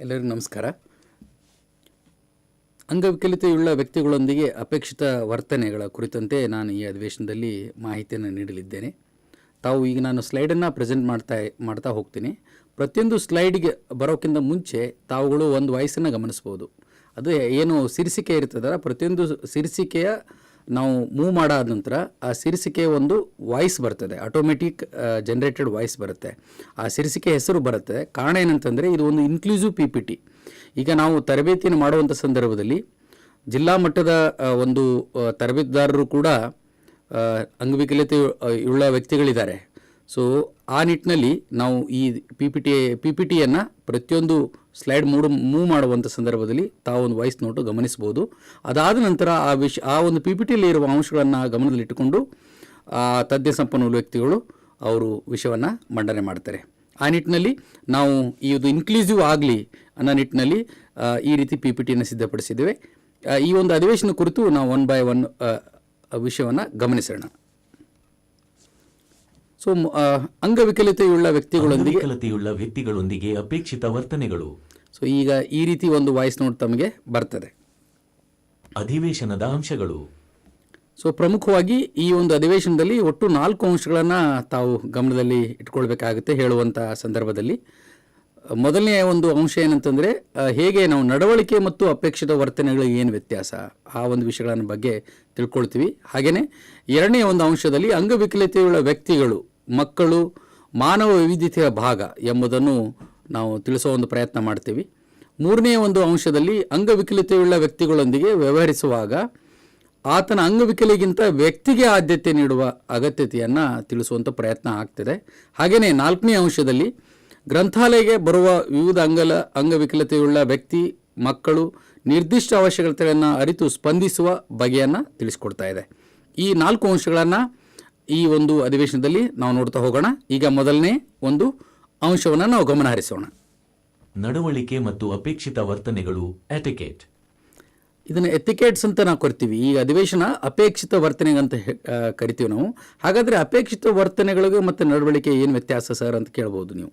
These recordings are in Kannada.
ಎಲ್ಲರಿಗೂ ನಮಸ್ಕಾರ. ಅಂಗವಿಕಲಿತೆಯುಳ್ಳ ವ್ಯಕ್ತಿಗಳೊಂದಿಗೆ ಅಪೇಕ್ಷಿತ ವರ್ತನೆಗಳ ಕುರಿತಂತೆ ನಾನು ಈ ಅಧಿವೇಶನದಲ್ಲಿ ಮಾಹಿತಿಯನ್ನು ನೀಡಲಿದ್ದೇನೆ. ತಾವು ಈಗ ನಾನು ಸ್ಲೈಡನ್ನು ಪ್ರೆಸೆಂಟ್ ಮಾಡ್ತಾ ಮಾಡ್ತಾ ಹೋಗ್ತೀನಿ. ಪ್ರತಿಯೊಂದು ಸ್ಲೈಡ್ಗೆ ಬರೋಕ್ಕಿಂತ ಮುಂಚೆ ತಾವುಗಳು ಒಂದು ವಾಯ್ಸನ್ನು ಗಮನಿಸ್ಬೋದು. ಅದು ಏನು ಶೀರ್ಷಿಕೆ ಇರ್ತದಲ್ಲ ಪ್ರತಿಯೊಂದು ಶೀರ್ಷಿಕೆಯ ನಾವು ಮೂವ್ ಮಾಡಾದ ನಂತರ ಆ ಸಿರಿಸಿಕೆ ಒಂದು ವಾಯ್ಸ್ ಬರ್ತದೆ. ಆಟೋಮೆಟಿಕ್ ಜನ್ರೇಟೆಡ್ ವಾಯ್ಸ್ ಬರುತ್ತೆ. ಆ ಶೀರ್ಷಿಕೆ ಹೆಸರು ಬರುತ್ತೆ. ಕಾರಣ ಏನಂತಂದರೆ ಇದು ಒಂದು ಇನ್ಕ್ಲೂಸಿವ್ ಪಿ ಪಿ ಟಿ ಈಗ ನಾವು ತರಬೇತಿಯನ್ನು ಮಾಡುವಂಥ ಸಂದರ್ಭದಲ್ಲಿ ಜಿಲ್ಲಾ ಮಟ್ಟದ ಒಂದು ತರಬೇತುದಾರರು ಕೂಡ ಅಂಗವಿಕಲತೆ ಉಳ್ಳ ವ್ಯಕ್ತಿಗಳಿದ್ದಾರೆ. ಸೊ ಆ ನಿಟ್ಟಿನಲ್ಲಿ ನಾವು ಈ P P T P P ಟಿಯನ್ನು ಪ್ರತಿಯೊಂದು ಸ್ಲೈಡ್ ಮೂಡ್ ಮೂವ್ ಮಾಡುವಂಥ ಸಂದರ್ಭದಲ್ಲಿ ತಾವು ಒಂದು ವಾಯ್ಸ್ ನೋಟು ಗಮನಿಸ್ಬೋದು ಅದಾದ ನಂತರ ಆ ವಿಷ, ಆ ಒಂದು ಪಿ ಪಿ ಟಿಯಲ್ಲಿ ಇರುವ ಅಂಶಗಳನ್ನು ಗಮನದಲ್ಲಿಟ್ಟುಕೊಂಡು, ಆ ತಜ್ಞ ಸಂಪನ್ಮೂಲ ವ್ಯಕ್ತಿಗಳು ಅವರು ವಿಷಯವನ್ನು ಮಂಡನೆ ಮಾಡ್ತಾರೆ. ಆ ನಿಟ್ಟಿನಲ್ಲಿ ನಾವು ಈ ಒಂದು ಇನ್ಕ್ಲೂಸಿವ್ ಆಗಲಿ ಅನ್ನೋ ನಿಟ್ಟಿನಲ್ಲಿ ಈ ರೀತಿ ಪಿ ಪಿ ಟಿಯನ್ನು ಸಿದ್ಧಪಡಿಸಿದ್ದೇವೆ ಈ ಒಂದು ಅಧಿವೇಶನ ಕುರಿತು ನಾವು ಒನ್ ಬೈ ಒನ್ ವಿಷಯವನ್ನು ಗಮನಿಸೋಣ. ಸೊ ಅಂಗವಿಕಲತೆಯುಳ್ಳ ವ್ಯಕ್ತಿಗಳೊಂದಿಗೆ ಅಂಗವಿಕಲತೆಯುಳ್ಳ ವ್ಯಕ್ತಿಗಳೊಂದಿಗೆ ಅಪೇಕ್ಷಿತ ವರ್ತನೆಗಳು. ಸೊ ಈಗ ಈ ರೀತಿ ಒಂದು ವಾಯ್ಸ್ ನೋಟ್ ತಮಗೆ ಬರ್ತದೆ. ಅಧಿವೇಶನದ ಅಂಶಗಳು. ಸೊ ಪ್ರಮುಖವಾಗಿ ಈ ಒಂದು ಅಧಿವೇಶನದಲ್ಲಿ ಒಟ್ಟು ನಾಲ್ಕು ಅಂಶಗಳನ್ನು ತಾವು ಗಮನದಲ್ಲಿ ಇಟ್ಕೊಳ್ಬೇಕಾಗುತ್ತೆ ಹೇಳುವಂಥ ಸಂದರ್ಭದಲ್ಲಿ. ಮೊದಲನೇ ಮೊದಲನೆಯ ಒಂದು ಅಂಶ ಏನಂತಂದರೆ ಹೇಗೆ ನಾವು ನಡವಳಿಕೆ ಮತ್ತು ಅಪೇಕ್ಷಿತ ವರ್ತನೆಗಳಿಗೆ ಏನು ವ್ಯತ್ಯಾಸ? ಆ ಒಂದು ವಿಷಯಗಳ ಬಗ್ಗೆ ತಿಳ್ಕೊಳ್ತೀವಿ. ಹಾಗೆಯೇ ಎರಡನೇ ಒಂದು ಅಂಶದಲ್ಲಿ ಅಂಗವಿಕಲತೆಯುಳ್ಳ ವ್ಯಕ್ತಿಗಳು ಮಕ್ಕಳು ಮಾನವ ವೈವಿಧ್ಯತೆಯ ಭಾಗ ಎಂಬುದನ್ನು ನಾವು ತಿಳಿಸೋ ಒಂದು ಪ್ರಯತ್ನ ಮಾಡ್ತೀವಿ. ಮೂರನೇ ಒಂದು ಅಂಶದಲ್ಲಿ ಅಂಗವಿಕಲತೆಯುಳ್ಳ ವ್ಯಕ್ತಿಗಳೊಂದಿಗೆ ವ್ಯವಹರಿಸುವಾಗ ಆತನ ಅಂಗವಿಕಲಿಗಿಂತ ವ್ಯಕ್ತಿಗೆ ಆದ್ಯತೆ ನೀಡುವ ಅಗತ್ಯತೆಯನ್ನು ತಿಳಿಸುವಂಥ ಪ್ರಯತ್ನ ಆಗ್ತದೆ. ಹಾಗೆಯೇ ನಾಲ್ಕನೇ ಅಂಶದಲ್ಲಿ ಗ್ರಂಥಾಲಯಕ್ಕೆ ಬರುವ ವಿವಿಧ ಅಂಗಲ, ಅಂಗವಿಕಲತೆಯುಳ್ಳ ವ್ಯಕ್ತಿ, ಮಕ್ಕಳು ನಿರ್ದಿಷ್ಟ ಅವಶ್ಯಕತೆಗಳನ್ನು ಅರಿತು ಸ್ಪಂದಿಸುವ ಬಗೆಯನ್ನು ತಿಳಿಸ್ಕೊಡ್ತಾ ಇದೆ. ಈ ನಾಲ್ಕು ಅಂಶಗಳನ್ನು ಈ ಒಂದು ಅಧಿವೇಶನದಲ್ಲಿ ನಾವು ನೋಡ್ತಾ ಹೋಗೋಣ. ಈಗ ಮೊದಲನೇ ಒಂದು ಅಂಶವನ್ನು ನಾವು ಗಮನ ಹರಿಸೋಣ ನಡವಳಿಕೆ ಮತ್ತು ಅಪೇಕ್ಷಿತ ವರ್ತನೆಗಳು ಎಟಿಕೆಟ್. ಇದನ್ನು ಎಥಿಕೇಟ್ಸ್ ಅಂತ ನಾವು ಕರಿತೀವಿ. ಈ ಅಧಿವೇಶನ ಅಪೇಕ್ಷಿತ ವರ್ತನೆಗಂತ ಕರಿತೀವಿ ನಾವು. ಹಾಗಾದರೆ ಅಪೇಕ್ಷಿತ ವರ್ತನೆಗಳಿಗೆ ಮತ್ತು ನಡವಳಿಕೆ ಏನು ವ್ಯತ್ಯಾಸ ಸರ್ ಅಂತ ಕೇಳ್ಬೋದು ನೀವು.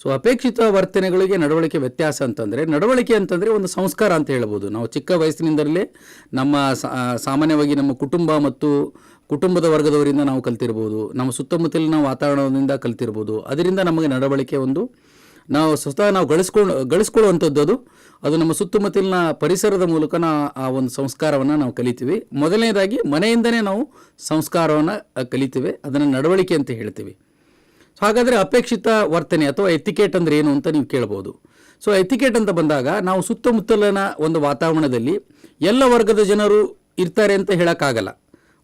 ಸೊ ಅಪೇಕ್ಷಿತ ವರ್ತನೆಗಳಿಗೆ ನಡವಳಿಕೆ ವ್ಯತ್ಯಾಸ ಅಂತಂದರೆ ನಡವಳಿಕೆ ಅಂತಂದರೆ ಒಂದು ಸಂಸ್ಕಾರ ಅಂತ ಹೇಳ್ಬೋದು. ನಾವು ಚಿಕ್ಕ ವಯಸ್ಸಿನಿಂದಲೇ ನಮ್ಮ ಸಾಮಾನ್ಯವಾಗಿ ನಮ್ಮ ಕುಟುಂಬ ಮತ್ತು ಕುಟುಂಬದ ವರ್ಗದವರಿಂದ ನಾವು ಕಲ್ತಿರ್ಬೋದು, ನಮ್ಮ ಸುತ್ತಮುತ್ತಲಿನ ವಾತಾವರಣದಿಂದ ಕಲ್ತಿರ್ಬೋದು, ಅದರಿಂದ ನಮಗೆ ನಡವಳಿಕೆ ಒಂದು. ನಾವು ಸ್ವತಃ ನಾವು ಗಳಿಸ್ಕೊಂಡು ಗಳಿಸ್ಕೊಳ್ಳುವಂಥದ್ದು ಅದು. ಅದು ನಮ್ಮ ಸುತ್ತಮುತ್ತಲಿನ ಪರಿಸರದ ಮೂಲಕ ಆ ಒಂದು ಸಂಸ್ಕಾರವನ್ನು ನಾವು ಕಲಿತೀವಿ. ಮೊದಲನೇದಾಗಿ ಮನೆಯಿಂದನೇ ನಾವು ಸಂಸ್ಕಾರವನ್ನು ಕಲಿತೀವಿ, ಅದನ್ನು ನಡವಳಿಕೆ ಅಂತ ಹೇಳ್ತೀವಿ. ಸೊ ಹಾಗಾದರೆ ಅಪೇಕ್ಷಿತ ವರ್ತನೆ ಅಥವಾ ಎತಿಕೇಟ್ ಅಂದರೆ ಏನು ಅಂತ ನೀವು ಕೇಳ್ಬೋದು. ಸೊ ಎತಿಕೇಟ್ ಅಂತ ಬಂದಾಗ ನಾವು ಸುತ್ತಮುತ್ತಲಿನ ಒಂದು ವಾತಾವರಣದಲ್ಲಿ ಎಲ್ಲ ವರ್ಗದ ಜನರು ಇರ್ತಾರೆ ಅಂತ ಹೇಳೋಕ್ಕಾಗಲ್ಲ.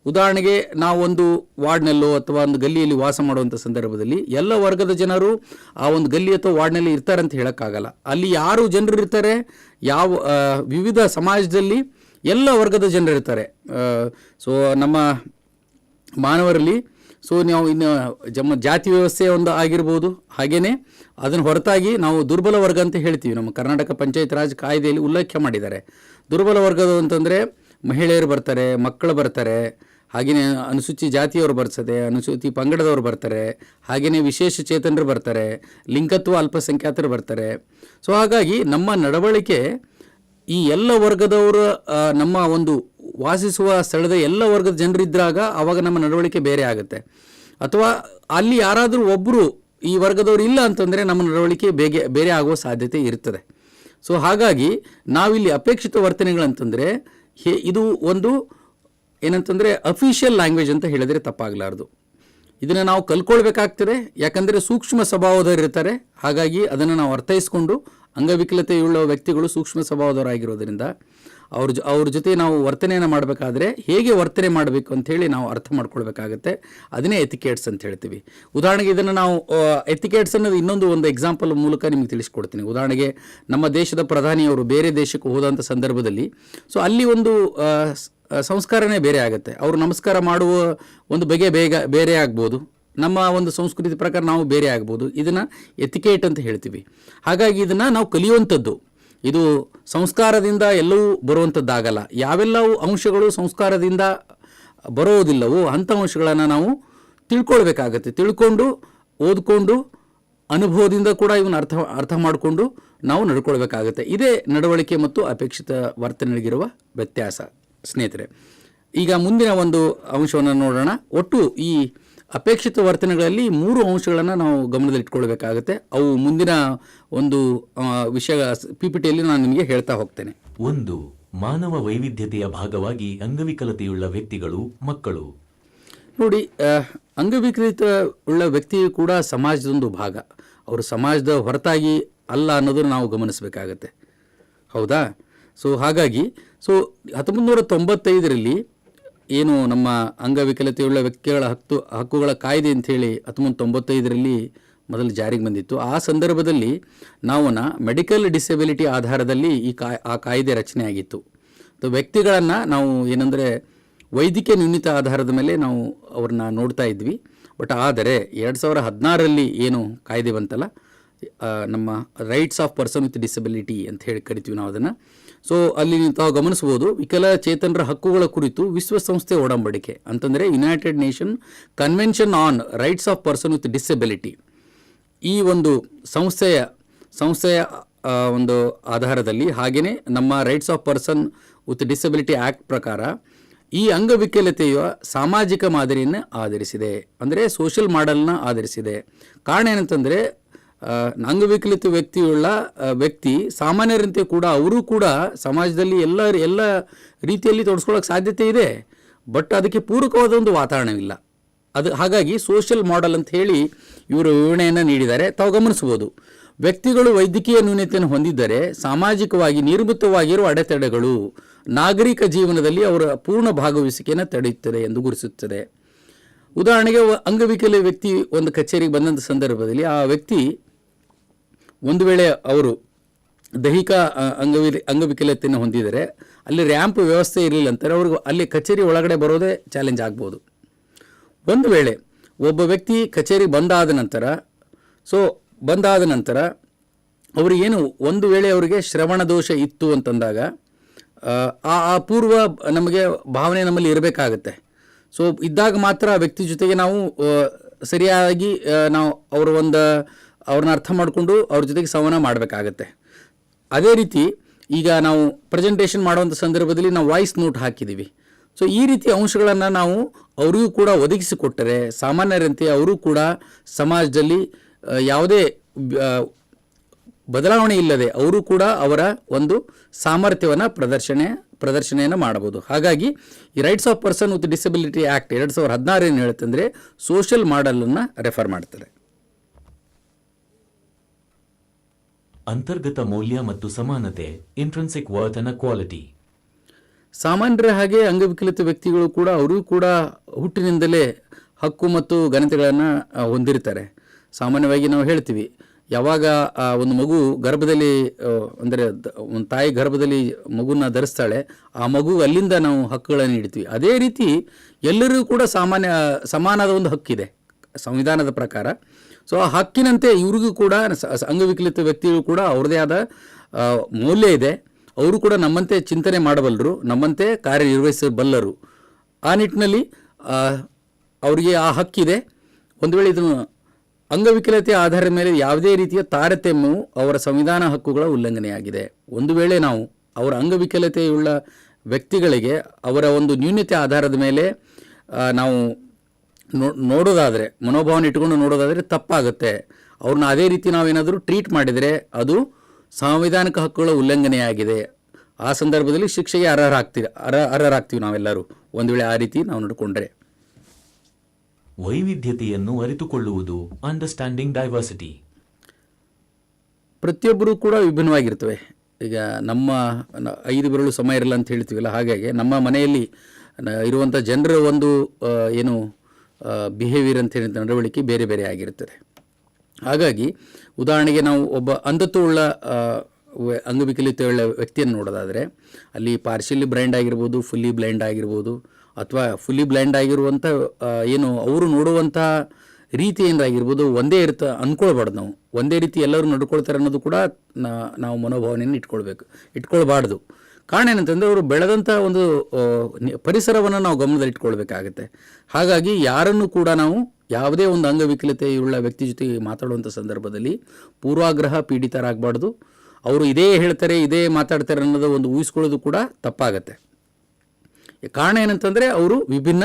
ಉದಾಹರಣೆಗೆ ನಾವು ಒಂದು ವಾರ್ಡ್ನಲ್ಲೋ ಅಥವಾ ಒಂದು ಗಲ್ಲಿಯಲ್ಲಿ ವಾಸ ಮಾಡುವಂಥ ಸಂದರ್ಭದಲ್ಲಿ ಎಲ್ಲ ವರ್ಗದ ಜನರು ಆ ಒಂದು ಗಲ್ಲಿ ಅಥವಾ ವಾರ್ಡ್ನಲ್ಲಿ ಇರ್ತಾರೆ ಅಂತ ಹೇಳೋಕ್ಕಾಗಲ್ಲ. ಅಲ್ಲಿ ಯಾರು ಜನರು ಇರ್ತಾರೆ? ಯಾವ ವಿವಿಧ ಸಮಾಜದಲ್ಲಿ ಎಲ್ಲ ವರ್ಗದ ಜನರು ಇರ್ತಾರೆ. ಸೊ, ನಮ್ಮ ಮಾನವರಲ್ಲಿ, ಸೊ, ನಾವು ಇನ್ನು ಜಮ್ಮ ಜಾತಿ ವ್ಯವಸ್ಥೆ ಒಂದು ಆಗಿರ್ಬೋದು. ಹಾಗೆಯೇ ಅದನ್ನು ಹೊರತಾಗಿ ನಾವು ದುರ್ಬಲ ವರ್ಗ ಅಂತ ಹೇಳ್ತೀವಿ. ನಮ್ಮ ಕರ್ನಾಟಕ ಪಂಚಾಯತ್ ರಾಜ್ ಕಾಯ್ದೆಯಲ್ಲಿ ಉಲ್ಲೇಖ ಮಾಡಿದ್ದಾರೆ. ದುರ್ಬಲ ವರ್ಗದ ಅಂತಂದರೆ ಮಹಿಳೆಯರು ಬರ್ತಾರೆ, ಮಕ್ಕಳು ಬರ್ತಾರೆ ಹಾಗೆಯೇ ಅನುಸೂಚಿ ಜಾತಿಯವರು ಬರ್ತದೆ ಅನುಸೂಚಿ ಪಂಗಡದವರು ಬರ್ತಾರೆ ಹಾಗೆಯೇ ವಿಶೇಷ ಚೇತನರು ಬರ್ತಾರೆ, ಲಿಂಗತ್ವ ಅಲ್ಪಸಂಖ್ಯಾತರು ಬರ್ತಾರೆ. ಸೊ ಹಾಗಾಗಿ ನಮ್ಮ ನಡವಳಿಕೆ ಈ ಎಲ್ಲ ವರ್ಗದವರ ನಮ್ಮ ಒಂದು ವಾಸಿಸುವ ಸ್ಥಳದ ಎಲ್ಲ ವರ್ಗದ ಜನರಿದ್ದಾಗ ಆವಾಗ ನಮ್ಮ ನಡವಳಿಕೆ ಬೇರೆ ಆಗುತ್ತೆ. ಅಥವಾ ಅಲ್ಲಿ ಯಾರಾದರೂ ಒಬ್ಬರು ಈ ವರ್ಗದವರು ಇಲ್ಲ ಅಂತಂದರೆ ನಮ್ಮ ನಡವಳಿಕೆ ಬೇಗ, ಬೇರೆ ಆಗುವ ಸಾಧ್ಯತೆ ಇರ್ತದೆ. ಸೊ ಹಾಗಾಗಿ ನಾವಿಲ್ಲಿ ಅಪೇಕ್ಷಿತ ವರ್ತನೆಗಳಂತಂದರೆ ಹೇ, ಇದು ಒಂದು ಏನಂತಂದರೆ ಅಫಿಷಿಯಲ್ ಲ್ಯಾಂಗ್ವೇಜ್ ಅಂತ ಹೇಳಿದರೆ ತಪ್ಪಾಗಲಾರ್ದು. ಇದನ್ನು ನಾವು ಕಲ್ಕೊಳ್ಬೇಕಾಗ್ತದೆ ಯಾಕಂದರೆ ಸೂಕ್ಷ್ಮ ಸ್ವಭಾವದವರು ಇರ್ತಾರೆ ಹಾಗಾಗಿ ಅದನ್ನು ನಾವು ಅರ್ಥೈಸ್ಕೊಂಡು ಅಂಗವಿಕಲತೆಯುಳ್ಳ ವ್ಯಕ್ತಿಗಳು ಸೂಕ್ಷ್ಮ ಸ್ವಭಾವದವರಾಗಿರೋದ್ರಿಂದ ಅವ್ರ ಜೊ, ಅವ್ರ ಜೊತೆ ನಾವು ವರ್ತನೆಯನ್ನು ಮಾಡಬೇಕಾದ್ರೆ ಹೇಗೆ ವರ್ತನೆ ಮಾಡಬೇಕು ಅಂಥೇಳಿ ನಾವು ಅರ್ಥ ಮಾಡ್ಕೊಳ್ಬೇಕಾಗತ್ತೆ. ಅದನ್ನೇ ಎಥಿಕೇಟ್ಸ್ ಅಂತ ಹೇಳ್ತೀವಿ. ಉದಾಹರಣೆಗೆ ಇದನ್ನು ನಾವು ಎಥಿಕೇಟ್ಸ್ ಅನ್ನೋದು ಇನ್ನೊಂದು ಒಂದು ಎಕ್ಸಾಂಪಲ್ ಮೂಲಕ ನಿಮಗೆ ತಿಳಿಸ್ಕೊಡ್ತೀನಿ. ಉದಾಹರಣೆಗೆ ನಮ್ಮ ದೇಶದ ಪ್ರಧಾನಿಯವರು ಬೇರೆ ದೇಶಕ್ಕೆ ಹೋದಂಥ ಸಂದರ್ಭದಲ್ಲಿ ಸೊ ಅಲ್ಲಿ ಒಂದು ಸಂಸ್ಕಾರನೇ ಬೇರೆ ಆಗುತ್ತೆ. ಅವರು ನಮಸ್ಕಾರ ಮಾಡುವ ಒಂದು ಬಗೆ ಬೇಗ, ಬೇರೆ ಆಗ್ಬೋದು. ನಮ್ಮ ಒಂದು ಸಂಸ್ಕೃತಿ ಪ್ರಕಾರ ನಾವು ಬೇರೆ ಆಗ್ಬೋದು. ಇದನ್ನು ಎಥಿಕೇಟ್ ಅಂತ ಹೇಳ್ತೀವಿ. ಹಾಗಾಗಿ ಇದನ್ನು ನಾವು ಕಲಿಯುವಂಥದ್ದು. ಇದು ಸಂಸ್ಕಾರದಿಂದ ಎಲ್ಲವೂ ಬರುವಂಥದ್ದಾಗಲ್ಲ ಯಾವೆಲ್ಲವೂ ಅಂಶಗಳು ಸಂಸ್ಕಾರದಿಂದ ಬರೋದಿಲ್ಲವೋ ಅಂಥ ಅಂಶಗಳನ್ನು ನಾವು ತಿಳ್ಕೊಳ್ಬೇಕಾಗತ್ತೆ. ತಿಳ್ಕೊಂಡು, ಓದ್ಕೊಂಡು, ಅನುಭವದಿಂದ ಕೂಡ ಇವನ್ನ ಅರ್ಥ ಅರ್ಥ ಮಾಡಿಕೊಂಡು ನಾವು ನಡ್ಕೊಳ್ಬೇಕಾಗತ್ತೆ. ಇದೇ ನಡವಳಿಕೆ ಮತ್ತು ಅಪೇಕ್ಷಿತ ವರ್ತನೆಗಿರುವ ವ್ಯತ್ಯಾಸ. ಸ್ನೇಹಿತರೆ, ಈಗ ಮುಂದಿನ ಒಂದು ಅಂಶವನ್ನು ನೋಡೋಣ. ಒಟ್ಟು ಈ ಅಪೇಕ್ಷಿತ ವರ್ತನೆಗಳಲ್ಲಿ ಮೂರು ಅಂಶಗಳನ್ನು ನಾವು ಗಮನದಲ್ಲಿಟ್ಕೊಳ್ಬೇಕಾಗುತ್ತೆ. ಅವು ಮುಂದಿನ ಒಂದು ವಿಷಯ ಪಿ ಪಿ ಟಿಯಲ್ಲಿ ನಾನು ನಿಮಗೆ ಹೇಳ್ತಾ ಹೋಗ್ತೇನೆ. ಒಂದು ಮಾನವ ವೈವಿಧ್ಯತೆಯ ಭಾಗವಾಗಿ ಅಂಗವಿಕಲತೆಯುಳ್ಳ ವ್ಯಕ್ತಿಗಳು ಮಕ್ಕಳು. ನೋಡಿ ಅಂಗವಿಕಲಿತ ಉಳ್ಳ ವ್ಯಕ್ತಿಯು ಕೂಡ ಸಮಾಜದೊಂದು ಭಾಗ. ಅವರು ಸಮಾಜದ ಹೊರತಾಗಿ ಅಲ್ಲ ಅನ್ನೋದನ್ನು ನಾವು ಗಮನಿಸಬೇಕಾಗತ್ತೆ. ಹೌದಾ? ಸೊ ಹಾಗಾಗಿ ಸೊ ಹತ್ತೊಂಬತ್ತು ನೂರ ತೊಂಬತ್ತೈದರಲ್ಲಿ ಏನು ನಮ್ಮ ಅಂಗವಿಕಲತೆಯುಳ್ಳ ವ್ಯಕ್ತಿಗಳ ಹಕ್ಕು, ಹಕ್ಕುಗಳ ಕಾಯ್ದೆ ಅಂಥೇಳಿ ಹತ್ತೊಂಬತ್ತು ತೊಂಬತ್ತೈದರಲ್ಲಿ ಮೊದಲು ಜಾರಿಗೆ ಬಂದಿತ್ತು. ಆ ಸಂದರ್ಭದಲ್ಲಿ ನಾವುನ ಮೆಡಿಕಲ್ ಡಿಸೆಬಿಲಿಟಿ ಆಧಾರದಲ್ಲಿ ಈ ಕಾ, ಆ ಕಾಯ್ದೆ ರಚನೆ ಆಗಿತ್ತು. ವ್ಯಕ್ತಿಗಳನ್ನು ನಾವು ಏನಂದರೆ ವೈದ್ಯಕೀಯ ನ್ಯೂನತೆ ಆಧಾರದ ಮೇಲೆ ನಾವು ಅವ್ರನ್ನ ನೋಡ್ತಾ ಇದ್ವಿ. ಬಟ್ ಆದರೆ ಎರಡು ಸಾವಿರ ಹದಿನಾರರಲ್ಲಿ ಏನು ಕಾಯ್ದೆ ಬಂತಲ್ಲ ನಮ್ಮ rights of person with disability ಅಂತ ಹೇಳಿ ಕರಿತೀವಿ ನಾವು ಅದನ್ನು ಸೊ ಅಲ್ಲಿ ತಾವು ಗಮನಿಸ್ಬೋದು ವಿಕಲಚೇತನರ ಹಕ್ಕುಗಳ ಕುರಿತು ವಿಶ್ವಸಂಸ್ಥೆ ಒಡಂಬಡಿಕೆ. ಅಂತಂದರೆ United Nation convention on rights of person with disability ಈ ಒಂದು ಸಂಸ್ಥೆಯ ಸಂಸ್ಥೆಯ ಒಂದು ಆಧಾರದಲ್ಲಿ ಹಾಗೆಯೇ ನಮ್ಮ rights of person with disability act ಪ್ರಕಾರ ಈ ಅಂಗವಿಕಲತೆಯ ಸಾಮಾಜಿಕ ಮಾದರಿಯನ್ನು ಆಧರಿಸಿದೆ. ಅಂದರೆ ಸೋಷಿಯಲ್ ಮಾಡೆಲ್ನ ಆಧರಿಸಿದೆ. ಕಾರಣ ಏನಂತಂದರೆ ಅಂಗವಿಕಲಿತ ವ್ಯಕ್ತಿಯುಳ್ಳ ವ್ಯಕ್ತಿ ಸಾಮಾನ್ಯರಂತೆ ಕೂಡ ಅವರು ಕೂಡ ಸಮಾಜದಲ್ಲಿ ಎಲ್ಲ ಎಲ್ಲ ರೀತಿಯಲ್ಲಿ ತೊಡಸ್ಕೊಳ್ಳೋಕೆ ಸಾಧ್ಯತೆ ಇದೆ. ಬಟ್ ಅದಕ್ಕೆ ಪೂರಕವಾದ ಒಂದು ವಾತಾವರಣವಿಲ್ಲ. ಅದು ಹಾಗಾಗಿ ಸೋಷಿಯಲ್ ಮಾಡೆಲ್ ಅಂತ ಹೇಳಿ ಇವರು ವಿವರಣೆಯನ್ನು ನೀಡಿದ್ದಾರೆ. ತಾವು ಗಮನಿಸ್ಬೋದು ವ್ಯಕ್ತಿಗಳು ವೈದ್ಯಕೀಯ ನ್ಯೂನತೆಯನ್ನು ಹೊಂದಿದ್ದರೆ ಸಾಮಾಜಿಕವಾಗಿ ನಿರ್ಮಿತವಾಗಿರುವ ಅಡೆತಡೆಗಳು ನಾಗರಿಕ ಜೀವನದಲ್ಲಿ ಅವರ ಪೂರ್ಣ ಭಾಗವಹಿಸಿಕೆಯನ್ನು ತಡೆಯುತ್ತದೆ ಎಂದು ಗುರುತಿಸುತ್ತದೆ. ಉದಾಹರಣೆಗೆ, ಅಂಗವಿಕಲ ವ್ಯಕ್ತಿ ಒಂದು ಕಚೇರಿಗೆ ಬಂದಂಥ ಸಂದರ್ಭದಲ್ಲಿ ಆ ವ್ಯಕ್ತಿ ಒಂದು ವೇಳೆ ಅವರು ದೈಹಿಕ ಅಂಗವಿ ಅಂಗವಿಕಲತೆಯನ್ನು ಹೊಂದಿದರೆ ಅಲ್ಲಿ ರ್ಯಾಂಪ್ ವ್ಯವಸ್ಥೆ ಇರಲಿಲ್ಲ ಅಂತಾರೆ ಅವ್ರಿಗೆ ಅಲ್ಲಿ ಕಚೇರಿ ಒಳಗಡೆ ಬರೋದೇ ಚಾಲೆಂಜ್ ಆಗ್ಬೋದು. ಒಂದು ವೇಳೆ ಒಬ್ಬ ವ್ಯಕ್ತಿ ಕಚೇರಿ ಬಂದಾದ ನಂತರ ಸೊ ಬಂದಾದ ನಂತರ ಅವರಿಗೇನು ಒಂದು ವೇಳೆ ಅವರಿಗೆ ಶ್ರವಣ ದೋಷ ಇತ್ತು ಅಂತಂದಾಗ ಆ, ಆ ಆ ಪೂರ್ವ ನಮಗೆ ಭಾವನೆ ನಮ್ಮಲ್ಲಿ ಇರಬೇಕಾಗತ್ತೆ. ಸೊ ಇದ್ದಾಗ ಮಾತ್ರ ವ್ಯಕ್ತಿ ಜೊತೆಗೆ ನಾವು ಸರಿಯಾಗಿ ನಾವು ಅವರ ಒಂದು ಅವ್ರನ್ನ ಅರ್ಥ ಮಾಡಿಕೊಂಡು ಅವ್ರ ಜೊತೆಗೆ ಸಂವಹನ ಮಾಡಬೇಕಾಗತ್ತೆ. ಅದೇ ರೀತಿ ಈಗ ನಾವು ಪ್ರೆಸೆಂಟೇಷನ್ ಮಾಡುವಂಥ ಸಂದರ್ಭದಲ್ಲಿ ನಾವು ವಾಯ್ಸ್ ನೋಟ್ ಹಾಕಿದ್ದೀವಿ ಸೊ ಈ ರೀತಿ ಅಂಶಗಳನ್ನು ನಾವು ಅವರಿಗೂ ಕೂಡ ಒದಗಿಸಿಕೊಟ್ಟರೆ ಸಾಮಾನ್ಯರಂತೆ ಅವರು ಕೂಡ ಸಮಾಜದಲ್ಲಿ ಯಾವುದೇ ಬದಲಾವಣೆ ಇಲ್ಲದೆ ಅವರು ಕೂಡ ಅವರ ಒಂದು ಸಾಮರ್ಥ್ಯವನ್ನು ಪ್ರದರ್ಶನ, ಪ್ರದರ್ಶನೆಯನ್ನು ಮಾಡಬಹುದು. ಹಾಗಾಗಿ ಈ rights of person with disability act ಎರಡು ಸಾವಿರದ ಹದಿನಾರು ಏನು ಹೇಳುತ್ತಂದರೆ ಸೋಷಿಯಲ್ ಮಾಡೆಲನ್ನು ರೆಫರ್ ಮಾಡ್ತಾರೆ. ಅಂತರ್ಗತ ಮೌಲ್ಯ ಮತ್ತು ಸಮಾನತೆ ಇಂಟ್ರೆನ್ಸಿಕ್ ವರ್ತ್ ಅಂಡ್ ಕ್ವಾಲಿಟಿ ಸಾಮಾನ್ಯರ ಹಾಗೆ ಅಂಗವಿಕಲಿತ ವ್ಯಕ್ತಿಗಳು ಕೂಡ ಅವರು ಕೂಡ ಹುಟ್ಟಿನಿಂದಲೇ ಹಕ್ಕು ಮತ್ತು ಘನತೆಗಳನ್ನು ಹೊಂದಿರ್ತಾರೆ ಸಾಮಾನ್ಯವಾಗಿ ನಾವು ಹೇಳ್ತೀವಿ, ಯಾವಾಗ ಒಂದು ಮಗು ಗರ್ಭದಲ್ಲಿ ಅಂದರೆ ಒಂದು ತಾಯಿ ಗರ್ಭದಲ್ಲಿ ಮಗುನ ಧರಿಸ್ತಾಳೆ, ಆ ಮಗು ಅಲ್ಲಿಂದ ನಾವು ಹಕ್ಕುಗಳನ್ನು ನೀಡ್ತೀವಿ. ಅದೇ ರೀತಿ ಎಲ್ಲರಿಗೂ ಕೂಡ ಸಾಮಾನ್ಯ ಸಮಾನದ ಒಂದು ಹಕ್ಕಿದೆ, ಸಂವಿಧಾನದ ಪ್ರಕಾರ. ಸೊ ಆ ಹಕ್ಕಿನಂತೆ ಇವ್ರಿಗೂ ಕೂಡ ಅಂಗವಿಕಲಿತ ವ್ಯಕ್ತಿಗಳು ಕೂಡ ಅವ್ರದೇ ಆದ ಮೌಲ್ಯ ಇದೆ. ಅವರು ಕೂಡ ನಮ್ಮಂತೆ ಚಿಂತನೆ ಮಾಡಬಲ್ಲರು, ನಮ್ಮಂತೆ ಕಾರ್ಯನಿರ್ವಹಿಸಬಲ್ಲರು. ಆ ನಿಟ್ಟಿನಲ್ಲಿ ಅವರಿಗೆ ಆ ಹಕ್ಕಿದೆ ಒಂದು ವೇಳೆ ಇದನ್ನು ಅಂಗವಿಕಲತೆ ಆಧಾರದ ಮೇಲೆ ಯಾವುದೇ ರೀತಿಯ ತಾರತಮ್ಯವು ಅವರ ಸಂವಿಧಾನ ಹಕ್ಕುಗಳ ಉಲ್ಲಂಘನೆಯಾಗಿದೆ. ಒಂದು ವೇಳೆ ನಾವು ಅವರ ಅಂಗವಿಕಲತೆಯುಳ್ಳ ವ್ಯಕ್ತಿಗಳಿಗೆ ಅವರ ಒಂದು ನ್ಯೂನತೆ ಆಧಾರದ ಮೇಲೆ ನಾವು ನೋ- ನೋಡೋದಾದರೆ ಮನೋಭಾವನೆ ಇಟ್ಕೊಂಡು ನೋಡೋದಾದರೆ ತಪ್ಪಾಗುತ್ತೆ. ಅವ್ರನ್ನ ಅದೇ ರೀತಿ ನಾವೇನಾದರೂ ಟ್ರೀಟ್ ಮಾಡಿದರೆ ಅದು ಸಾಂವಿಧಾನಿಕ ಹಕ್ಕುಗಳ ಉಲ್ಲಂಘನೆಯಾಗಿದೆ. ಆ ಸಂದರ್ಭದಲ್ಲಿ ಶಿಕ್ಷೆಗೆ ಅರ್ಹರಾಗ್ತೀವಿ ಅರ್ಹ ಅರ್ಹರಾಗ್ತೀವಿ ನಾವೆಲ್ಲರೂ. ಒಂದು ವೇಳೆ ಆ ರೀತಿ ನಾವು ನಡ್ಕೊಂಡ್ರೆ. ವೈವಿಧ್ಯತೆಯನ್ನು ಅರಿತುಕೊಳ್ಳುವುದು ಅಂಡರ್ಸ್ಟ್ಯಾಂಡಿಂಗ್ ಡೈವರ್ಸಿಟಿ ಪ್ರತಿಯೊಬ್ಬರೂ ಕೂಡ ವಿಭಿನ್ನವಾಗಿರ್ತವೆ. ಈಗ ನಮ್ಮ ಐದು ಬೆರಳು ಸಮಯ ಇರಲ್ಲ ಅಂತ ಹೇಳ್ತೀವಲ್ಲ ಹಾಗಾಗಿ ನಮ್ಮ ಮನೆಯಲ್ಲಿ ಇರುವಂಥ ಜನರ ಒಂದು ಏನು ಬಿಹೇವಿಯರ್ ಅಂತ ಹೇಳಿದ ನಡವಳಿಕೆ ಬೇರೆ ಬೇರೆ ಆಗಿರ್ತದೆ ಹಾಗಾಗಿ ಉದಾಹರಣೆಗೆ ನಾವು ಒಬ್ಬ ಅಂಧತ್ವವುಳ್ಳ ಅಂಗವಿಕಲಿತವುಳ್ಳ ವ್ಯಕ್ತಿಯನ್ನು ನೋಡೋದಾದರೆ ಅಲ್ಲಿ ಪಾರ್ಶಿಯಲಿ ಬ್ಲೈಂಡ್ ಆಗಿರ್ಬೋದು ಫುಲ್ಲಿ ಬ್ಲೈಂಡ್ ಆಗಿರ್ಬೋದು, ಅಥವಾ ಫುಲ್ಲಿ ಬ್ಲೈಂಡ್ ಆಗಿರುವಂಥ ಏನು ಅವರು ನೋಡುವಂಥ ರೀತಿ ಆಗಿರ್ಬೋದು ಒಂದೇ ಇರ್ತ ಅಂದ್ಕೊಳ್ಬಾರ್ದು ನಾವು. ಒಂದೇ ರೀತಿ ಎಲ್ಲರೂ ನಡ್ಕೊಳ್ತಾರೆ ಅನ್ನೋದು ಕೂಡ ನಾವು ಮನೋಭಾವನೆಯನ್ನು ಇಟ್ಕೊಳ್ಬೇಕು. ಇಟ್ಕೊಳ್ಬಾರ್ದು. ಕಾರಣ ಏನಂತಂದರೆ ಅವರು ಬೆಳೆದಂಥ ಒಂದು ಪರಿಸರವನ್ನು ನಾವು ಗಮನದಲ್ಲಿಟ್ಕೊಳ್ಬೇಕಾಗತ್ತೆ. ಹಾಗಾಗಿ ಯಾರನ್ನು ಕೂಡ ನಾವು ಯಾವುದೇ ಒಂದು ಅಂಗವಿಕಲತೆ ಉಳ್ಳ ವ್ಯಕ್ತಿ ಜೊತೆ ಮಾತಾಡುವಂಥ ಸಂದರ್ಭದಲ್ಲಿ ಪೂರ್ವಾಗ್ರಹ ಪೀಡಿತರಾಗಬಾರ್ದು. ಅವರು ಇದೇ ಹೇಳ್ತಾರೆ, ಇದೇ ಮಾತಾಡ್ತಾರೆ ಅನ್ನೋದು ಒಂದು ಊಹಿಸ್ಕೊಳ್ಳೋದು ಕೂಡ ತಪ್ಪಾಗತ್ತೆ. ಕಾರಣ ಏನಂತಂದರೆ ಅವರು ವಿಭಿನ್ನ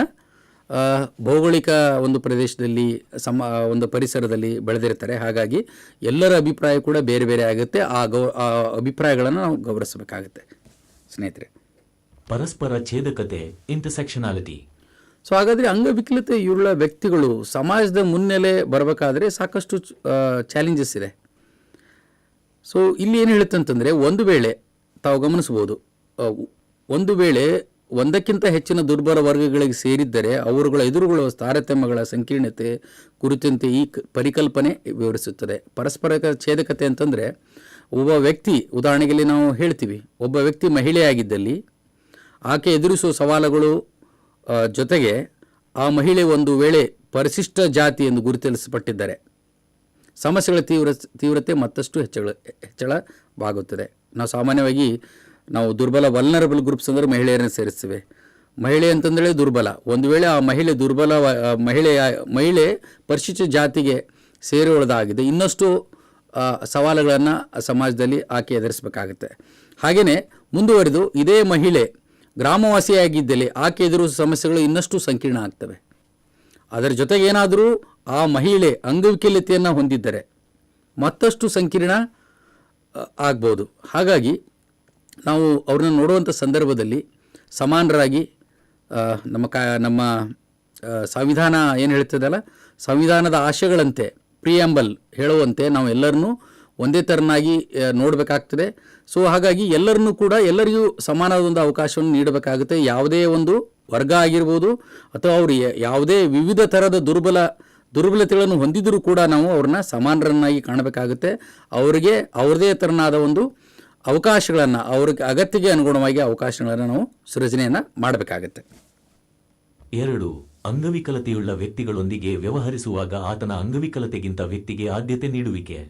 ಭೌಗೋಳಿಕ ಒಂದು ಪ್ರದೇಶದಲ್ಲಿ, ಸಮ ಒಂದು ಪರಿಸರದಲ್ಲಿ ಬೆಳೆದಿರ್ತಾರೆ. ಹಾಗಾಗಿ ಎಲ್ಲರ ಅಭಿಪ್ರಾಯ ಕೂಡ ಬೇರೆ ಬೇರೆ ಆಗುತ್ತೆ. ಆ ಗೌ, ಆ ಅಭಿಪ್ರಾಯಗಳನ್ನು ನಾವು ಗೌರವಿಸಬೇಕಾಗುತ್ತೆ. ಸ್ನೇಹಿತರೆ. ಪರಸ್ಪರ ಛೇದಕತೆ ಇಂಟರ್ಸೆಕ್ಷನಾಲಿಟಿ ಸೊ ಹಾಗಾದರೆ ಅಂಗವಿಕಲತೆ ಇರುವ ವ್ಯಕ್ತಿಗಳು ಸಮಾಜದ ಮುನ್ನೆಲೆ ಬರಬೇಕಾದ್ರೆ ಸಾಕಷ್ಟು ಚಾಲೆಂಜಸ್ ಇದೆ. ಸೊ ಇಲ್ಲಿ ಏನು ಹೇಳುತ್ತೆ ಅಂತಂದರೆ ಒಂದು ವೇಳೆ ತಾವು ಗಮನಿಸ್ಬೋದು ಒಂದು ವೇಳೆ ಒಂದಕ್ಕಿಂತ ಹೆಚ್ಚಿನ ದುರ್ಬಲ ವರ್ಗಗಳಿಗೆ ಸೇರಿದ್ದರೆ ಅವರುಗಳ ಎದುರುಗಳ ತಾರತಮ್ಯಗಳ ಸಂಕೀರ್ಣತೆ ಕುರಿತಂತೆ ಈ ಪರಿಕಲ್ಪನೆ ವಿವರಿಸುತ್ತದೆ. ಪರಸ್ಪರ ಛೇದಕತೆ ಅಂತಂದರೆ ಒಬ್ಬ ವ್ಯಕ್ತಿ, ಉದಾಹರಣೆಗೆ ನಾವು ಹೇಳ್ತೀವಿ, ಒಬ್ಬ ವ್ಯಕ್ತಿ ಮಹಿಳೆಯಾಗಿದ್ದಲ್ಲಿ, ಆಕೆ ಎದುರಿಸುವ ಸವಾಲುಗಳು ಜೊತೆಗೆ ಆ ಮಹಿಳೆ ಒಂದು ವೇಳೆ ಪರಿಶಿಷ್ಟ ಜಾತಿ ಎಂದು ಗುರುತಿಸಲ್ಪಟ್ಟಿದ್ದಾರೆ, ಸಮಸ್ಯೆಗಳ ತೀವ್ರ, ತೀವ್ರತೆ ಮತ್ತಷ್ಟು ಹೆಚ್ಚಳ, ಹೆಚ್ಚಳವಾಗುತ್ತದೆ. ನಾವು ಸಾಮಾನ್ಯವಾಗಿ ನಾವು ದುರ್ಬಲ ವಲ್ನರಬಲ್ ಗ್ರೂಪ್ಸ್ ಅಂದರೆ ಮಹಿಳೆಯರನ್ನು ಸೇರಿಸ್ತೇವೆ. ಮಹಿಳೆ ಅಂತಂದರೆ ದುರ್ಬಲ. ಒಂದು ವೇಳೆ ಆ ಮಹಿಳೆ ದುರ್ಬಲ ಮಹಿಳೆಯ, ಮಹಿಳೆ ಪರಿಶಿಷ್ಟ ಜಾತಿಗೆ ಸೇರಿಕೊಳ್ಳೋದಾಗಿದೆ ಇನ್ನಷ್ಟು ಸವಾಲುಗಳನ್ನು ಸಮಾಜದಲ್ಲಿ ಆಕೆ ಎದುರಿಸಬೇಕಾಗುತ್ತೆ. ಹಾಗೆಯೇ ಮುಂದುವರೆದು ಇದೇ ಮಹಿಳೆ ಗ್ರಾಮವಾಸಿಯಾಗಿದ್ದಲ್ಲಿ ಆಕೆ ಎದುರು ಸಮಸ್ಯೆಗಳು ಇನ್ನಷ್ಟು ಸಂಕೀರ್ಣ ಆಗ್ತವೆ. ಅದರ ಜೊತೆಗೆ ಏನಾದರೂ ಆ ಮಹಿಳೆ ಅಂಗವಿಕಲತೆಯನ್ನು ಹೊಂದಿದ್ದರೆ ಮತ್ತಷ್ಟು ಸಂಕೀರ್ಣ ಆಗ್ಬೋದು. ಹಾಗಾಗಿ ನಾವು ಅವ್ರನ್ನ ನೋಡುವಂಥ ಸಂದರ್ಭದಲ್ಲಿ ಸಮಾನರಾಗಿ ನಮ್ಮ ಕಾ, ನಮ್ಮ ಸಂವಿಧಾನ ಏನು ಹೇಳ್ತದಲ್ಲ, ಸಂವಿಧಾನದ ಆಶಯಗಳಂತೆ ಪ್ರಿಯಂಬಲ್ ಹೇಳುವಂತೆ ನಾವು ಎಲ್ಲರನ್ನೂ ಒಂದೇ ಥರನಾಗಿ ನೋಡಬೇಕಾಗ್ತದೆ. ಸೊ ಹಾಗಾಗಿ ಎಲ್ಲರನ್ನೂ ಕೂಡ ಎಲ್ಲರಿಗೂ ಸಮಾನವಾದ ಒಂದು ಅವಕಾಶವನ್ನು ನೀಡಬೇಕಾಗುತ್ತೆ. ಯಾವುದೇ ಒಂದು ವರ್ಗ ಆಗಿರ್ಬೋದು ಅಥವಾ ಅವರು ಯಾವುದೇ ವಿವಿಧ ಥರದ ದುರ್ಬಲ, ದುರ್ಬಲತೆಗಳನ್ನು ಹೊಂದಿದರೂ ಕೂಡ ನಾವು ಅವ್ರನ್ನ ಸಮಾನರನ್ನಾಗಿ ಕಾಣಬೇಕಾಗುತ್ತೆ. ಅವರಿಗೆ ಅವ್ರದೇ ಥರನಾದ ಒಂದು ಅವಕಾಶಗಳನ್ನು, ಅವ್ರಿಗೆ ಅಗತ್ಯಕ್ಕೆ ಅನುಗುಣವಾಗಿ ಅವಕಾಶಗಳನ್ನು ನಾವು ಸೃಜನೆಯನ್ನು ಮಾಡಬೇಕಾಗತ್ತೆ. ಎರಡು ಅಂಗವಿಕಲತೆಯುಳ್ಳ ವ್ಯಕ್ತಿಗಳೊಂದಿಗೆ ವ್ಯವಹರಿಸುವಾಗ ಆತನ ಅಂಗವಿಕಲತೆಗಿಂತ ವ್ಯಕ್ತಿಗೆ ಆದ್ಯತೆ ನೀಡುವಿಕೆ.